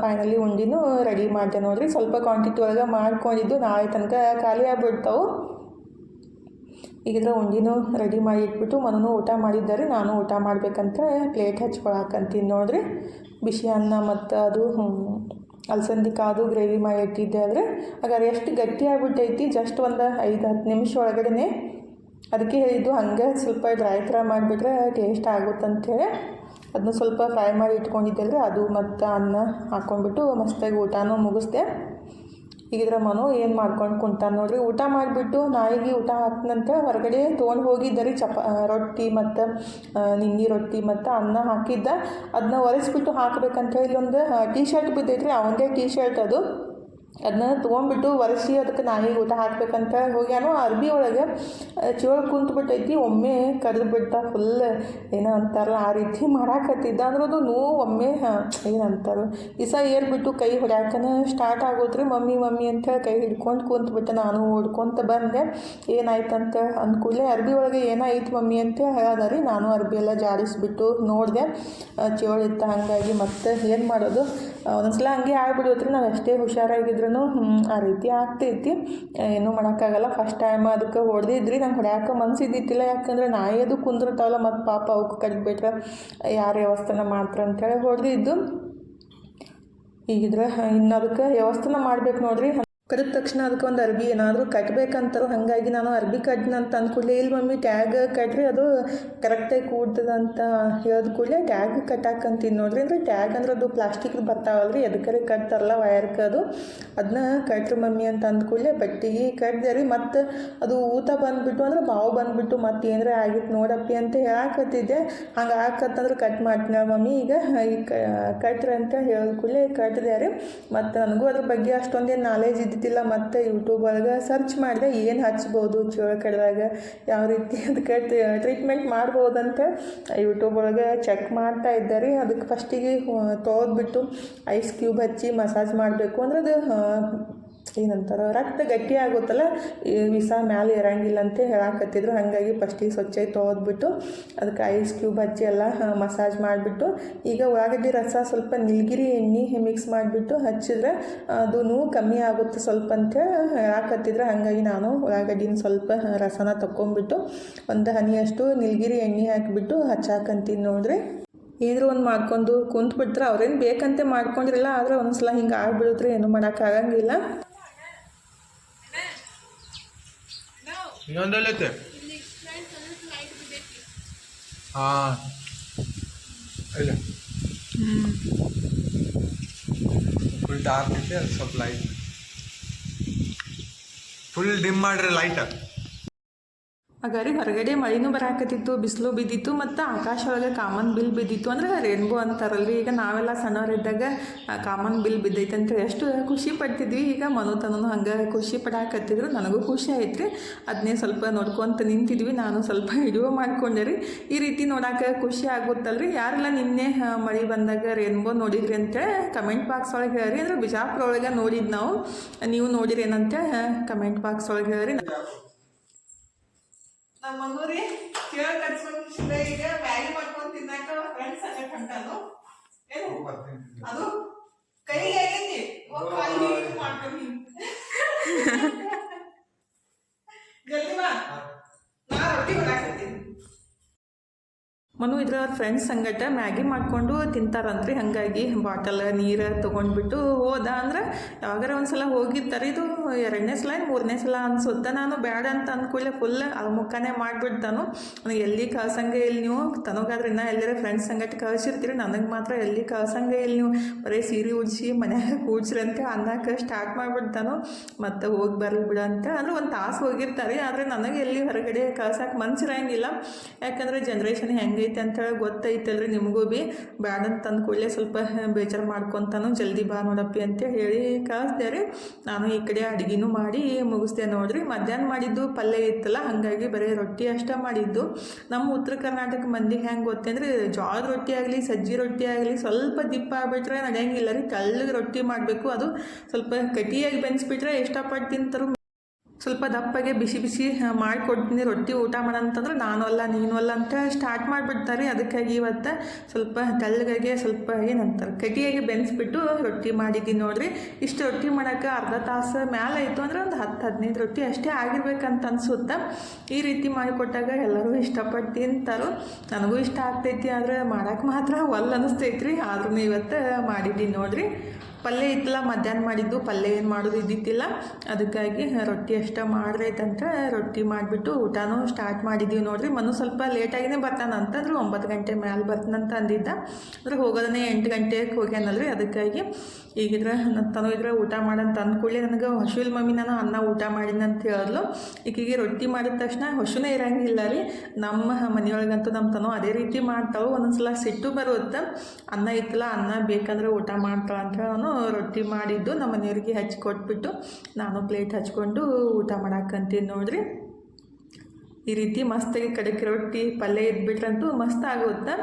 ಫೈನಲಿ ಉಂಡಿನೂ ರೆಡಿ ಮಾಡಿದೆ ನೋಡ್ರಿ, ಸ್ವಲ್ಪ ಕ್ವಾಂಟಿಟಿ ಒಳಗೆ ಮಾಡ್ಕೊಂಡಿದ್ದು ನಾಳೆ ತನಕ ಖಾಲಿ ಆಗಿಬಿಡ್ತಾವೆ. ಈಗಿದ್ರೆ ಉಂಡಿನೂ ರೆಡಿ ಮಾಡಿ ಇಟ್ಬಿಟ್ಟು ಮನೂ ಊಟ ಮಾಡಿದ್ದಾರೆ, ನಾನು ಊಟ ಮಾಡಬೇಕಂತ ಪ್ಲೇಟ್ ಹಚ್ಕೊಳಕಂತೀನಿ ನೋಡ್ರಿ. ಬಿಸಿ ಅನ್ನ ಮತ್ತು ಅದು ಅಲಸಂದಿ ಕಾದು ಗ್ರೇವಿ ಮಾಡಿ ಇಟ್ಟಿದ್ದೆ ಆದರೆ, ಹಾಗಾದ್ರೆ ಎಷ್ಟು ಗಟ್ಟಿ ಆಗ್ಬಿಟ್ಟೈತಿ ಜಸ್ಟ್ ಒಂದು ಐದು ಹತ್ತು ನಿಮಿಷ ಒಳಗಡೆ ಅದಕ್ಕೆ ಇದು ಹಂಗೆ ಸ್ವಲ್ಪ ಡ್ರೈ ಫ್ರೈ ಮಾಡಿಬಿಟ್ರೆ ಟೇಸ್ಟ್ ಆಗುತ್ತಂತೇಳಿ ಅದನ್ನ ಸ್ವಲ್ಪ ಫ್ರೈ ಮಾಡಿ ಇಟ್ಕೊಂಡಿದ್ದೆ ಅದು ಮತ್ತು ಅನ್ನ ಹಾಕ್ಕೊಂಡ್ಬಿಟ್ಟು ಮಸ್ತಾಗಿ ಊಟನೂ ಮುಗಿಸ್ದೆ. ಈಗಿದ್ರೆ ಮನು ಏನು ಮಾಡ್ಕೊಂಡು ಕುಂತಾನ ನೋಡ್ರಿ. ಊಟ ಮಾಡಿಬಿಟ್ಟು ನಾಯಿಗೆ ಊಟ ಹಾಕ್ನಂತ ಹೊರಗಡೆ ತೊಗೊಂಡು ಹೋಗಿದ್ದ ರೀ ಚಪ ರೊಟ್ಟಿ ಮತ್ತು ನಿಂಗಿ ರೊಟ್ಟಿ ಮತ್ತು ಅನ್ನ ಹಾಕಿದ್ದ. ಅದನ್ನ ಒರೆಸ್ಬಿಟ್ಟು ಹಾಕ್ಬೇಕಂತ ಹೇಳಿ ಒಂದು ಟೀ ಶರ್ಟ್ ಬಿದ್ದೈತ್ರಿ, ಅವಂದೇ ಟೀ ಶರ್ಟ್ ಅದು. ಅದನ್ನ ತೊಗೊಂಡ್ಬಿಟ್ಟು ಒರೆಸಿ ಅದಕ್ಕೆ ನಾಯಿ ಊಟ ಹಾಕ್ಬೇಕಂತ ಹೋಗ್ಯಾನೋ ಅರ್ಬಿ ಒಳಗೆ ಚೋಳ ಕುಂತ್ಬಿಟ್ಟೈತಿ ಒಮ್ಮೆ ಕರೆದು ಬಿಡ್ತಾ ಫುಲ್ ಏನೋ ಅಂತಾರಲ್ಲ, ಆ ರೀತಿ ಮಾಡಾಕತ್ತಿದ್ದ. ಅಂದ್ರೆ ಅದು ನೋವು ಒಮ್ಮೆ ಏನಂತಾರೆ. ಇಸ ಏರ್ಬಿಟ್ಟು ಕೈ ಹೊಡ್ಯಾಕನ ಸ್ಟಾರ್ಟ್ ಆಗೋದ್ರಿ ಮಮ್ಮಿ ಮಮ್ಮಿ ಅಂತ ಕೈ ಹಿಡ್ಕೊಂಡು ಕುಂತ್ಬಿಟ್ಟೆ ನಾನು ಓಡ್ಕೊಂತ ಬಂದೆ. ಏನಾಯ್ತಂತ ಅಂದ್ಕೂಡಲೇ ಅರ್ಬಿ ಒಳಗೆ ಏನಾಯ್ತು ಮಮ್ಮಿ ಅಂತ ಹೇಳ್ದ ನಾನು ಅರ್ಬಿ ಎಲ್ಲ ಜಾಡಿಸ್ಬಿಟ್ಟು ನೋಡಿದೆ. ಚೇಳು ಇತ್ತ ಹಾಗಾಗಿ ಮತ್ತೆ ಏನು ಮಾಡೋದು? ಒಂದೊಂದ್ಸಲ ಹಂಗೆ ಆಗ್ಬಿಡುತ್ತೆ ನಾವು ಎಷ್ಟೇ ಹುಷಾರಾಗಿದ್ರು ಆ ರೀತಿ ಆಗ್ತೈತಿ ಏನೂ ಮಾಡೋಕ್ಕಾಗಲ್ಲ. ಫಸ್ಟ್ ಟೈಮ್ ಅದಕ್ಕೆ ಹೊಡೆದಿದ್ರಿ ನಂಗೆ ಹೊಡ್ಯಾಕೆ ಮನ್ಸಿದ್ದಿತ್ತಿಲ್ಲ ಯಾಕಂದ್ರೆ ನಾಯಿ ಅದು ಕುಂದಿರ್ತಾವಲ್ಲ ಮತ್ತು ಪಾಪ ಅವಕ್ಕೆ ಕಟ್ಬಿಟ್ರೆ ಯಾರು ವ್ಯವಸ್ಥೆನ ಮಾಡ್ತಾರೆ ಅಂತೇಳಿ ಹೊಡೆದಿದ್ದು ಈಗಿದ್ರೆ ಇನ್ನು ಅದಕ್ಕೆ ವ್ಯವಸ್ಥೆನ ಮಾಡ್ಬೇಕು ನೋಡ್ರಿ. ಕರೆದ ತಕ್ಷಣ ಅದಕ್ಕೆ ಒಂದು ಅರ್ಬಿ ಏನಾದರೂ ಕಟ್ಟಬೇಕಂತಾರೋ ಹಾಗಾಗಿ ನಾನು ಅರ್ಬಿ ಕಟ್ನಂತ ಅಂದ್ಕೂಡಲೇ, ಇಲ್ಲಿ ಮಮ್ಮಿ, ಟ್ಯಾಗ್ ಕಟ್ರಿ, ಅದು ಕರೆಕ್ಟಾಗಿ ಕೂಡ್ತದಂತ ಹೇಳಿದ ಕೂಡಲೇ ಟ್ಯಾಗ್ ಕಟ್ಟಾಕಂತೀನಿ ನೋಡ್ರಿ. ಅಂದರೆ ಟ್ಯಾಗ್ ಅಂದ್ರೆ ಅದು ಪ್ಲಾಸ್ಟಿಕ್ ಬರ್ತಾವಲ್ರಿ ಎದಕ್ಕರೆ ಕಟ್ತಾರಲ್ಲ ವಯರ್ಗೆ ಅದು. ಅದನ್ನ ಕಟ್ರಿ ಮಮ್ಮಿ ಅಂತ ಅಂದ್ಕೂಡಲೇ ಬಟ್ಟಿಗೆ ಕಟ್ಟಿದೆ ರೀ. ಮತ್ತು ಅದು ಊತ ಬಂದುಬಿಟ್ಟು ಅಂದ್ರೆ ಬಾವು ಬಂದುಬಿಟ್ಟು ಮತ್ತೆ ಏನರ ಆಗಿತ್ತು ನೋಡಪ್ಪಿ ಅಂತ ಹೇಳಾಕತ್ತಿದ್ದೆ. ಹಂಗೆ ಹಾಕತ್ತಂದ್ರೆ ಕಟ್ ಮಾಡ್ತೀನಿ ಮಮ್ಮಿ, ಈಗ ಈಗ ಕಟ್ರಿ ಅಂತ ಹೇಳಿದ ಕೂಡಲೇ ಕಟ್ಟಿದೆ ರೀ. ಮತ್ತು ನನಗೂ ಅದ್ರ ಬಗ್ಗೆ ಅಷ್ಟೊಂದೇನು ನಾಲೆಜ್ ಇದ್ದಿದ್ದಿಲ್ಲ ಮತ್ತು ಯೂಟ್ಯೂಬ್ ಒಳಗೆ ಸರ್ಚ್ ಮಾಡಿದೆ, ಏನು ಹಚ್ಬೋದು ಚೇಳು ಕಡ್ದಾಗ ಯಾವ ರೀತಿ ಅದಕ್ಕೆ ಟ್ರೀಟ್ಮೆಂಟ್ ಅಂತ ಯೂಟ್ಯೂಬ್ ಒಳಗೆ ಚೆಕ್ ಮಾಡ್ತಾ ಇದ್ದೆ ರೀ. ಅದಕ್ಕೆ ಫಸ್ಟಿಗೆ ತೋದ್ಬಿಟ್ಟು ಐಸ್ ಕ್ಯೂಬ್ ಹಚ್ಚಿ ಮಸಾಜ್ ಮಾಡಬೇಕು. ಅಂದ್ರೆ ಅದು ಏನಂತಾರೆ ರಕ್ತ ಗಟ್ಟಿ ಆಗುತ್ತಲ್ಲ ವಿಷ ಮ್ಯಾಲೆ ಇರಂಗಿಲ್ಲ ಅಂತ ಹೇಳಾಕತ್ತಿದ್ರು. ಹಾಗಾಗಿ ಫಸ್ಟಿಗೆ ಸ್ವಚ್ಛಾಗಿ ತೊಗೊದ್ಬಿಟ್ಟು ಅದಕ್ಕೆ ಐಸ್ ಕ್ಯೂಬ್ ಹಚ್ಚಿ ಎಲ್ಲ ಮಸಾಜ್ ಮಾಡಿಬಿಟ್ಟು, ಈಗ ಉಳ್ಳಾಗಡ್ಡಿ ರಸ ಸ್ವಲ್ಪ ನೀಲಗಿರಿ ಎಣ್ಣೆ ಮಿಕ್ಸ್ ಮಾಡಿಬಿಟ್ಟು ಹಚ್ಚಿದ್ರೆ ಅದು ನೋವು ಕಮ್ಮಿ ಆಗುತ್ತೆ ಸ್ವಲ್ಪ ಅಂತ ಹೇಳಾಕತ್ತಿದ್ರೆ. ಹಾಗಾಗಿ ನಾನು ಉಳ್ಳಾಗಡ್ಡಿನ ಸ್ವಲ್ಪ ರಸನ ತಗೊಂಬಿಟ್ಟು ಒಂದು ಹನಿಯಷ್ಟು ನೀಲಗಿರಿ ಎಣ್ಣೆ ಹಾಕಿಬಿಟ್ಟು ಹಚ್ಚಾಕಂತೀನಿ ನೋಡ್ರಿ. ಏನಾದ್ರು ಒಂದು ಮಾಡ್ಕೊಂಡು ಕುಂತ್ಬಿಟ್ರೆ ಅವ್ರೇನು ಬೇಕಂತೆ ಮಾಡ್ಕೊಂಡಿರಲ್ಲ, ಆದರೆ ಒಂದ್ಸಲ ಹಿಂಗೆ ಆಗಿಬಿಡಿದ್ರೆ ಏನು ಮಾಡೋಕ್ಕಾಗಂಗಿಲ್ಲ ಇನ್ನೊಂದಲ್ಲೈತೆ ಹಾಂ ಇಲ್ಲ ಫುಲ್ ಡಾರ್ಕ್ ಐತೆ ಅದು ಸ್ವಲ್ಪ ಲೈಟ್ ಫುಲ್ ಡಿಮ್ ಮಾಡ್ರಿ ಲೈಟ್ ಹಾಗಾರಿ ಹೊರಗಡೆ ಮಳೆನೂ ಬರಾಕತ್ತಿತ್ತು, ಬಿಸಿಲು ಬಿದ್ದಿತ್ತು ಮತ್ತು ಆಕಾಶ ಒಳಗೆ ಕಾಮನ್ ಬಿಲ್ ಬಿದ್ದಿತ್ತು ಅಂದ್ರೆ ರೇನ್ಬೋ ಅಂತಾರಲ್ರಿ. ಈಗ ನಾವೆಲ್ಲ ಸಣ್ಣವರಿದ್ದಾಗ ಕಾಮನ್ ಬಿಲ್ ಬಿದ್ದೈತೆ ಅಂತ ಎಷ್ಟು ಖುಷಿ ಪಡ್ತಿದ್ವಿ. ಈಗ ಮನೋತನೂ ಹಂಗೆ ಖುಷಿ ಪಡಾಕತ್ತಿದ್ರು. ನನಗೂ ಖುಷಿ ಆಯ್ತು ರೀ ಅದನ್ನೇ ಸ್ವಲ್ಪ ನೋಡ್ಕೊಂತ ನಿಂತಿದ್ವಿ. ನಾನು ಸ್ವಲ್ಪ ವಿಡಿಯೋ ಮಾಡ್ಕೊಂಡೆ ರೀ. ಈ ರೀತಿ ನೋಡಾಕ ಖುಷಿ ಆಗುತ್ತಲ್ರಿ. ಯಾರೆಲ್ಲ ನಿನ್ನೆ ಮಳೆ ಬಂದಾಗ ರೇನ್ಬೋ ನೋಡಿದ್ರಿ ಅಂತೇಳಿ ಕಮೆಂಟ್ ಬಾಕ್ಸ್ ಒಳಗೆ ಹೇಳ್ರಿ. ಅಂದ್ರೆ ಬಿಜಾಪುರ ಒಳಗೆ ನೋಡಿದ್ದು ನಾವು. ನೀವು ನೋಡಿರಿ ಏನಂತ ಕಮೆಂಟ್ ಬಾಕ್ಸ್ ಒಳಗೆ ಹೇಳ್ರಿ. ನಮ್ಮ ಮನೂರಿ ಕೇಳ ಕಟ್ಸ್ಕೊಂಡ್ ಈಗ ಮ್ಯಾಗಿ ಮಾಡ್ಕೊಂಡ್ ತಿನ್ನಾಕ ಫ್ರೆಂಡ್ಸ್ ಹಂಗ ಕಂಟಾನು ಏನು ಅದು ಕೈಗೆ ಆಗೈತಿ ಮಾಡ್ಕೊಂಡ್. ಜಲ್ದಿ ಬಾ. ನಾ ರೊಟ್ಟಿ ಮಾಡಾಕತ್ತೀನಿ. ಮನು ಇದ್ರ ಅವ್ರ ಫ್ರೆಂಡ್ಸ್ ಸಂಗಟ ಮ್ಯಾಗಿ ಮಾಡಿಕೊಂಡು ತಿಂತಾರಂತ್ರಿ. ಹಾಗಾಗಿ ಬಾಟಲ್ ನೀರು ತೊಗೊಂಡ್ಬಿಟ್ಟು ಹೋದ. ಅಂದ್ರೆ ಯಾವಾಗಾರ ಒಂದ್ಸಲ ಹೋಗಿರ್ತಾರೆ ಇದು ಎರಡನೇ ಸಲ ಮೂರನೇ ಸಲ ಅನ್ಸುತ್ತೆ? ನಾನು ಬೇಡ ಅಂತ ಅಂದ್ಕೂಡಲೇ ಫುಲ್ ಮುಖಾನೇ ಮಾಡಿಬಿಡ್ತಾನು. ನನಗೆ ಎಲ್ಲಿ ಕಳ್ಸಂಗೆ ಇಲ್ಲಿ ನೀವು? ತನಗಾದ್ರೆ ಇನ್ನೂ ಎಲ್ಲರ ಫ್ರೆಂಡ್ಸ್ ಸಂಗಟ ಕಳ್ಸಿರ್ತೀರಿ? ನನಗೆ ಮಾತ್ರ ಎಲ್ಲಿ ಕಳ್ಸಂಗೆ ಇಲ್ಲಿ ನೀವು? ಬರೀ ಸೀರೆ ಉಡ್ಸಿ, ಮನ್ಯಾಗ ಕೂಡ್ಸ್ರಿ ಅಂತ ಅನ್ನಕ್ಕೆ ಸ್ಟಾರ್ಟ್ ಮಾಡಿಬಿಡ್ತಾನು. ಮತ್ತೆ ಹೋಗಿ ಬರಲಿ ಬಿಡ ಅಂತ. ಅಂದ್ರೆ ಒಂದು ತಾಸು ಹೋಗಿರ್ತಾರೆ. ಆದರೆ ನನಗೆ ಎಲ್ಲಿ ಹೊರಗಡೆ ಕಳ್ಸಕ್ಕೆ ಮನ್ಸಿರಂಗಿಲ್ಲ ಯಾಕಂದರೆ ಜನ್ರೇಷನ್ ಹೆಂಗೈತೆ ಅಂತೇಳಿ ಗೊತ್ತೈತಲ್ರಿ ನಿಮಗೂ ಭೀ ಬ್ಯಾಡ ಅಂತ ಅಂದ್ಕೂಡಲೇ ಸ್ವಲ್ಪ ಬೇಜಾರು ಮಾಡ್ಕೊತಾನು. ಜಲ್ದಿ ಬಾ ನೋಡಪ್ಪಿ ಅಂತ ಹೇಳಿ ಕಳಿಸ್ದೆ ರೀ. ನಾನು ಈ ಕಡೆ ಅಡುಗೆನೂ ಮಾಡಿ ಮುಗಿಸ್ದೆ ನೋಡ್ರಿ. ಮಧ್ಯಾಹ್ನ ಮಾಡಿದ್ದು ಪಲ್ಯ ಇತ್ತಲ್ಲ, ಹಾಗಾಗಿ ಬರೀ ರೊಟ್ಟಿ ಅಷ್ಟೇ ಮಾಡಿದ್ದು. ನಮ್ಮ ಉತ್ತರ ಕರ್ನಾಟಕ ಮಂದಿ ಹೆಂಗೆ ಗೊತ್ತಂದ್ರೆ ಜೋಳದ ರೊಟ್ಟಿ ಆಗಲಿ, ಸಜ್ಜಿ ರೊಟ್ಟಿ ಆಗಲಿ, ಸ್ವಲ್ಪ ದಿಪ್ಪ ಆಗ್ಬಿಟ್ರೆ ನಡೆಯಂಗಿಲ್ಲ ರೀ. ತೆಳ್ಳಗೆ ರೊಟ್ಟಿ ಮಾಡಬೇಕು. ಅದು ಸ್ವಲ್ಪ ಕಟಿಯಾಗಿ ಬೆನ್ಸ್ಬಿಟ್ರೆ ಇಷ್ಟಪಟ್ಟು ತಿಂತಾರು ಸ್ವಲ್ಪ ದಪ್ಪಗೆ ಬಿಸಿ ಬಿಸಿ ಮಾಡಿಕೊಡ್ತೀನಿ. ರೊಟ್ಟಿ ಊಟ ಮಾಡಂತಂದ್ರೆ ನಾನು ಅಲ್ಲ, ನೀನು ಅಲ್ಲ ಅಂತ ಸ್ಟಾರ್ಟ್ ಮಾಡಿಬಿಡ್ತಾರೆ. ಅದಕ್ಕಾಗಿ ಇವತ್ತು ಸ್ವಲ್ಪ ತೆಳ್ಳಗಾಗಿ ಸ್ವಲ್ಪ ಏನಂತಾರೆ ಕಟಿಯಾಗಿ ಬೆನ್ಸ್ಬಿಟ್ಟು ರೊಟ್ಟಿ ಮಾಡಿದ್ದೀನಿ ನೋಡ್ರಿ. ಇಷ್ಟು ರೊಟ್ಟಿ ಮಾಡೋಕ್ಕೆ ಅರ್ಧ ತಾಸು ಮ್ಯಾಲೆ ಆಯಿತು ಅಂದ್ರೆ ಒಂದು ಹತ್ತು, ಹದಿನೈದು ರೊಟ್ಟಿ ಅಷ್ಟೇ ಆಗಿರ್ಬೇಕಂತ ಅನ್ಸುತ್ತೆ ಈ ರೀತಿ ಮಾಡಿಕೊಟ್ಟಾಗ ಎಲ್ಲರೂ ಇಷ್ಟಪಟ್ಟು ತಿಂತಾರೋ. ನನಗೂ ಇಷ್ಟ ಆಗ್ತೈತಿ, ಆದರೆ ಮಾಡೋಕ್ಕೆ ಮಾತ್ರ ಒಲ್ಲ ಅನಿಸ್ತೈತೆ ರೀ ಆದ್ರೂ ಇವತ್ತು ಮಾಡಿದ್ದೀನಿ ನೋಡ್ರಿ. ಪಲ್ಯ ಇತ್ತಲ್ಲ, ಮಧ್ಯಾಹ್ನ ಮಾಡಿದ್ದು, ಪಲ್ಯ ಏನು ಮಾಡೋದು ಇದ್ದಿತ್ತಿಲ್ಲ ಅದಕ್ಕಾಗಿ ರೊಟ್ಟಿ ಅಷ್ಟೇ ಮಾಡ್ರೈತಂತ ರೊಟ್ಟಿ ಮಾಡಿಬಿಟ್ಟು ಊಟನೂ ಸ್ಟಾರ್ಟ್ ಮಾಡಿದ್ದೀವಿ ನೋಡ್ರಿ. ಮನು ಸ್ವಲ್ಪ ಲೇಟಾಗಿನೇ ಬರ್ತಾನಂತ ಅಂದ್ರೆ ಒಂಬತ್ತು ಗಂಟೆ ಮ್ಯಾಲೆ ಬರ್ತಾನಂತ ಅಂದಿದ್ದ. ಅಂದ್ರೆ ಹೋಗೋದನ್ನೇ ಎಂಟು ಗಂಟೆಗೆ ಹೋಗ್ಯಾನಲ್ರಿ. ಅದಕ್ಕಾಗಿ ಈಗಿದ್ರೆ ತನು ಇದ್ರೆ ಊಟ ಮಾಡಂತ ಅಂದ್ಕೊಳ್ಳಿ ನನಗೆ ಹಸುವಿಲ್ ಮಮ್ಮಿ ನಾನು ಅನ್ನ ಊಟ ಮಾಡಿದಂತ ಹೇಳಿದ್ಲು. ಈಕೆಗೆ ರೊಟ್ಟಿ ಮಾಡಿದ ತಕ್ಷಣ ಹಸುನೇ ಇರಂಗಿಲ್ಲ ರೀ. ನಮ್ಮ ಮನೆಯೊಳಗಂತೂ ನಮ್ಮ ತನು ಅದೇ ರೀತಿ ಮಾಡ್ತಾವೆ ಒಂದೊಂದ್ಸಲ ಸಿಟ್ಟು ಬರುತ್ತೆ. ಅನ್ನ ಇತ್ತಲ್ಲ, ಅನ್ನ ಬೇಕಂದ್ರೆ ಊಟ ಮಾಡ್ತಾಳೆ ಅಂತ ರೊಟ್ಟಿ ಮಾಡಿದ್ದು ನಮ್ಮ ಮನೆಯವ್ರಿಗೆ ಹಚ್ಚಿ ಕೊಟ್ಬಿಟ್ಟು ನಾನು ಪ್ಲೇಟ್ ಹಚ್ಕೊಂಡು ಊಟ ಮಾಡಾಕಂತೀನಿ ನೋಡ್ರಿ. ಈ ರೀತಿ ಮಸ್ತಾಗಿ ಕಡಕ್ಕೆ ರೊಟ್ಟಿ ಪಲ್ಯ ಇದ್ಬಿಟ್ರಂತೂ ಮಸ್ತ್ ಆಗುತ್ತೆ.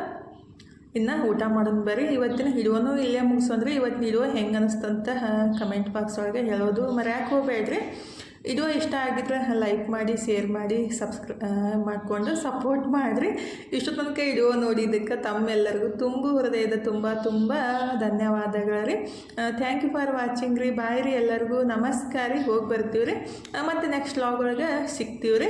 ಇನ್ನು ಊಟ ಮಾಡೋದು ಬರ್ರಿ. ಇವತ್ತಿನ ಹಿಡಿಯೋನು ಇಲ್ಲೇ ಮುಗಿಸಂದ್ರೆ ಇವತ್ತಿನ ಹಿಡುವ ಹೆಂಗೆ ಅನಿಸ್ತಂತ ಕಮೆಂಟ್ ಬಾಕ್ಸ್ ಒಳಗೆ ಹೇಳೋದು ಮರ್ಯಾಕೆ ಹೋಗ್ಬೇಡ್ರಿ. ವಿಡಿಯೋ ಇಷ್ಟ ಆಗಿದ್ರೆ ಲೈಕ್ ಮಾಡಿ ಶೇರ್ ಮಾಡಿ ಸಬ್ಸ್ಕ್ರೈ ಮಾಡಿಕೊಂಡು ಸಪೋರ್ಟ್ ಮಾಡಿರಿ. ಇಷ್ಟು ತನಕ ವಿಡಿಯೋ ನೋಡಿದ್ದಕ್ಕೆ ತಮ್ಮೆಲ್ಲರಿಗೂ ತುಂಬ ಹೃದಯದ ತುಂಬ ತುಂಬ ಧನ್ಯವಾದಗಳು ರೀ ಥ್ಯಾಂಕ್ ಯು ಫಾರ್ ವಾಚಿಂಗ್ ರೀ. ಬಾಯ್ ರೀ ಎಲ್ಲರಿಗೂ. ನಮಸ್ಕಾರ ರೀ. ಹೋಗಿ ಬರ್ತೀವಿ ರೀ ಮತ್ತು ನೆಕ್ಸ್ಟ್ ಲಾಗ್ ಒಳಗೆ ಸಿಗ್ತೀವಿ ರೀ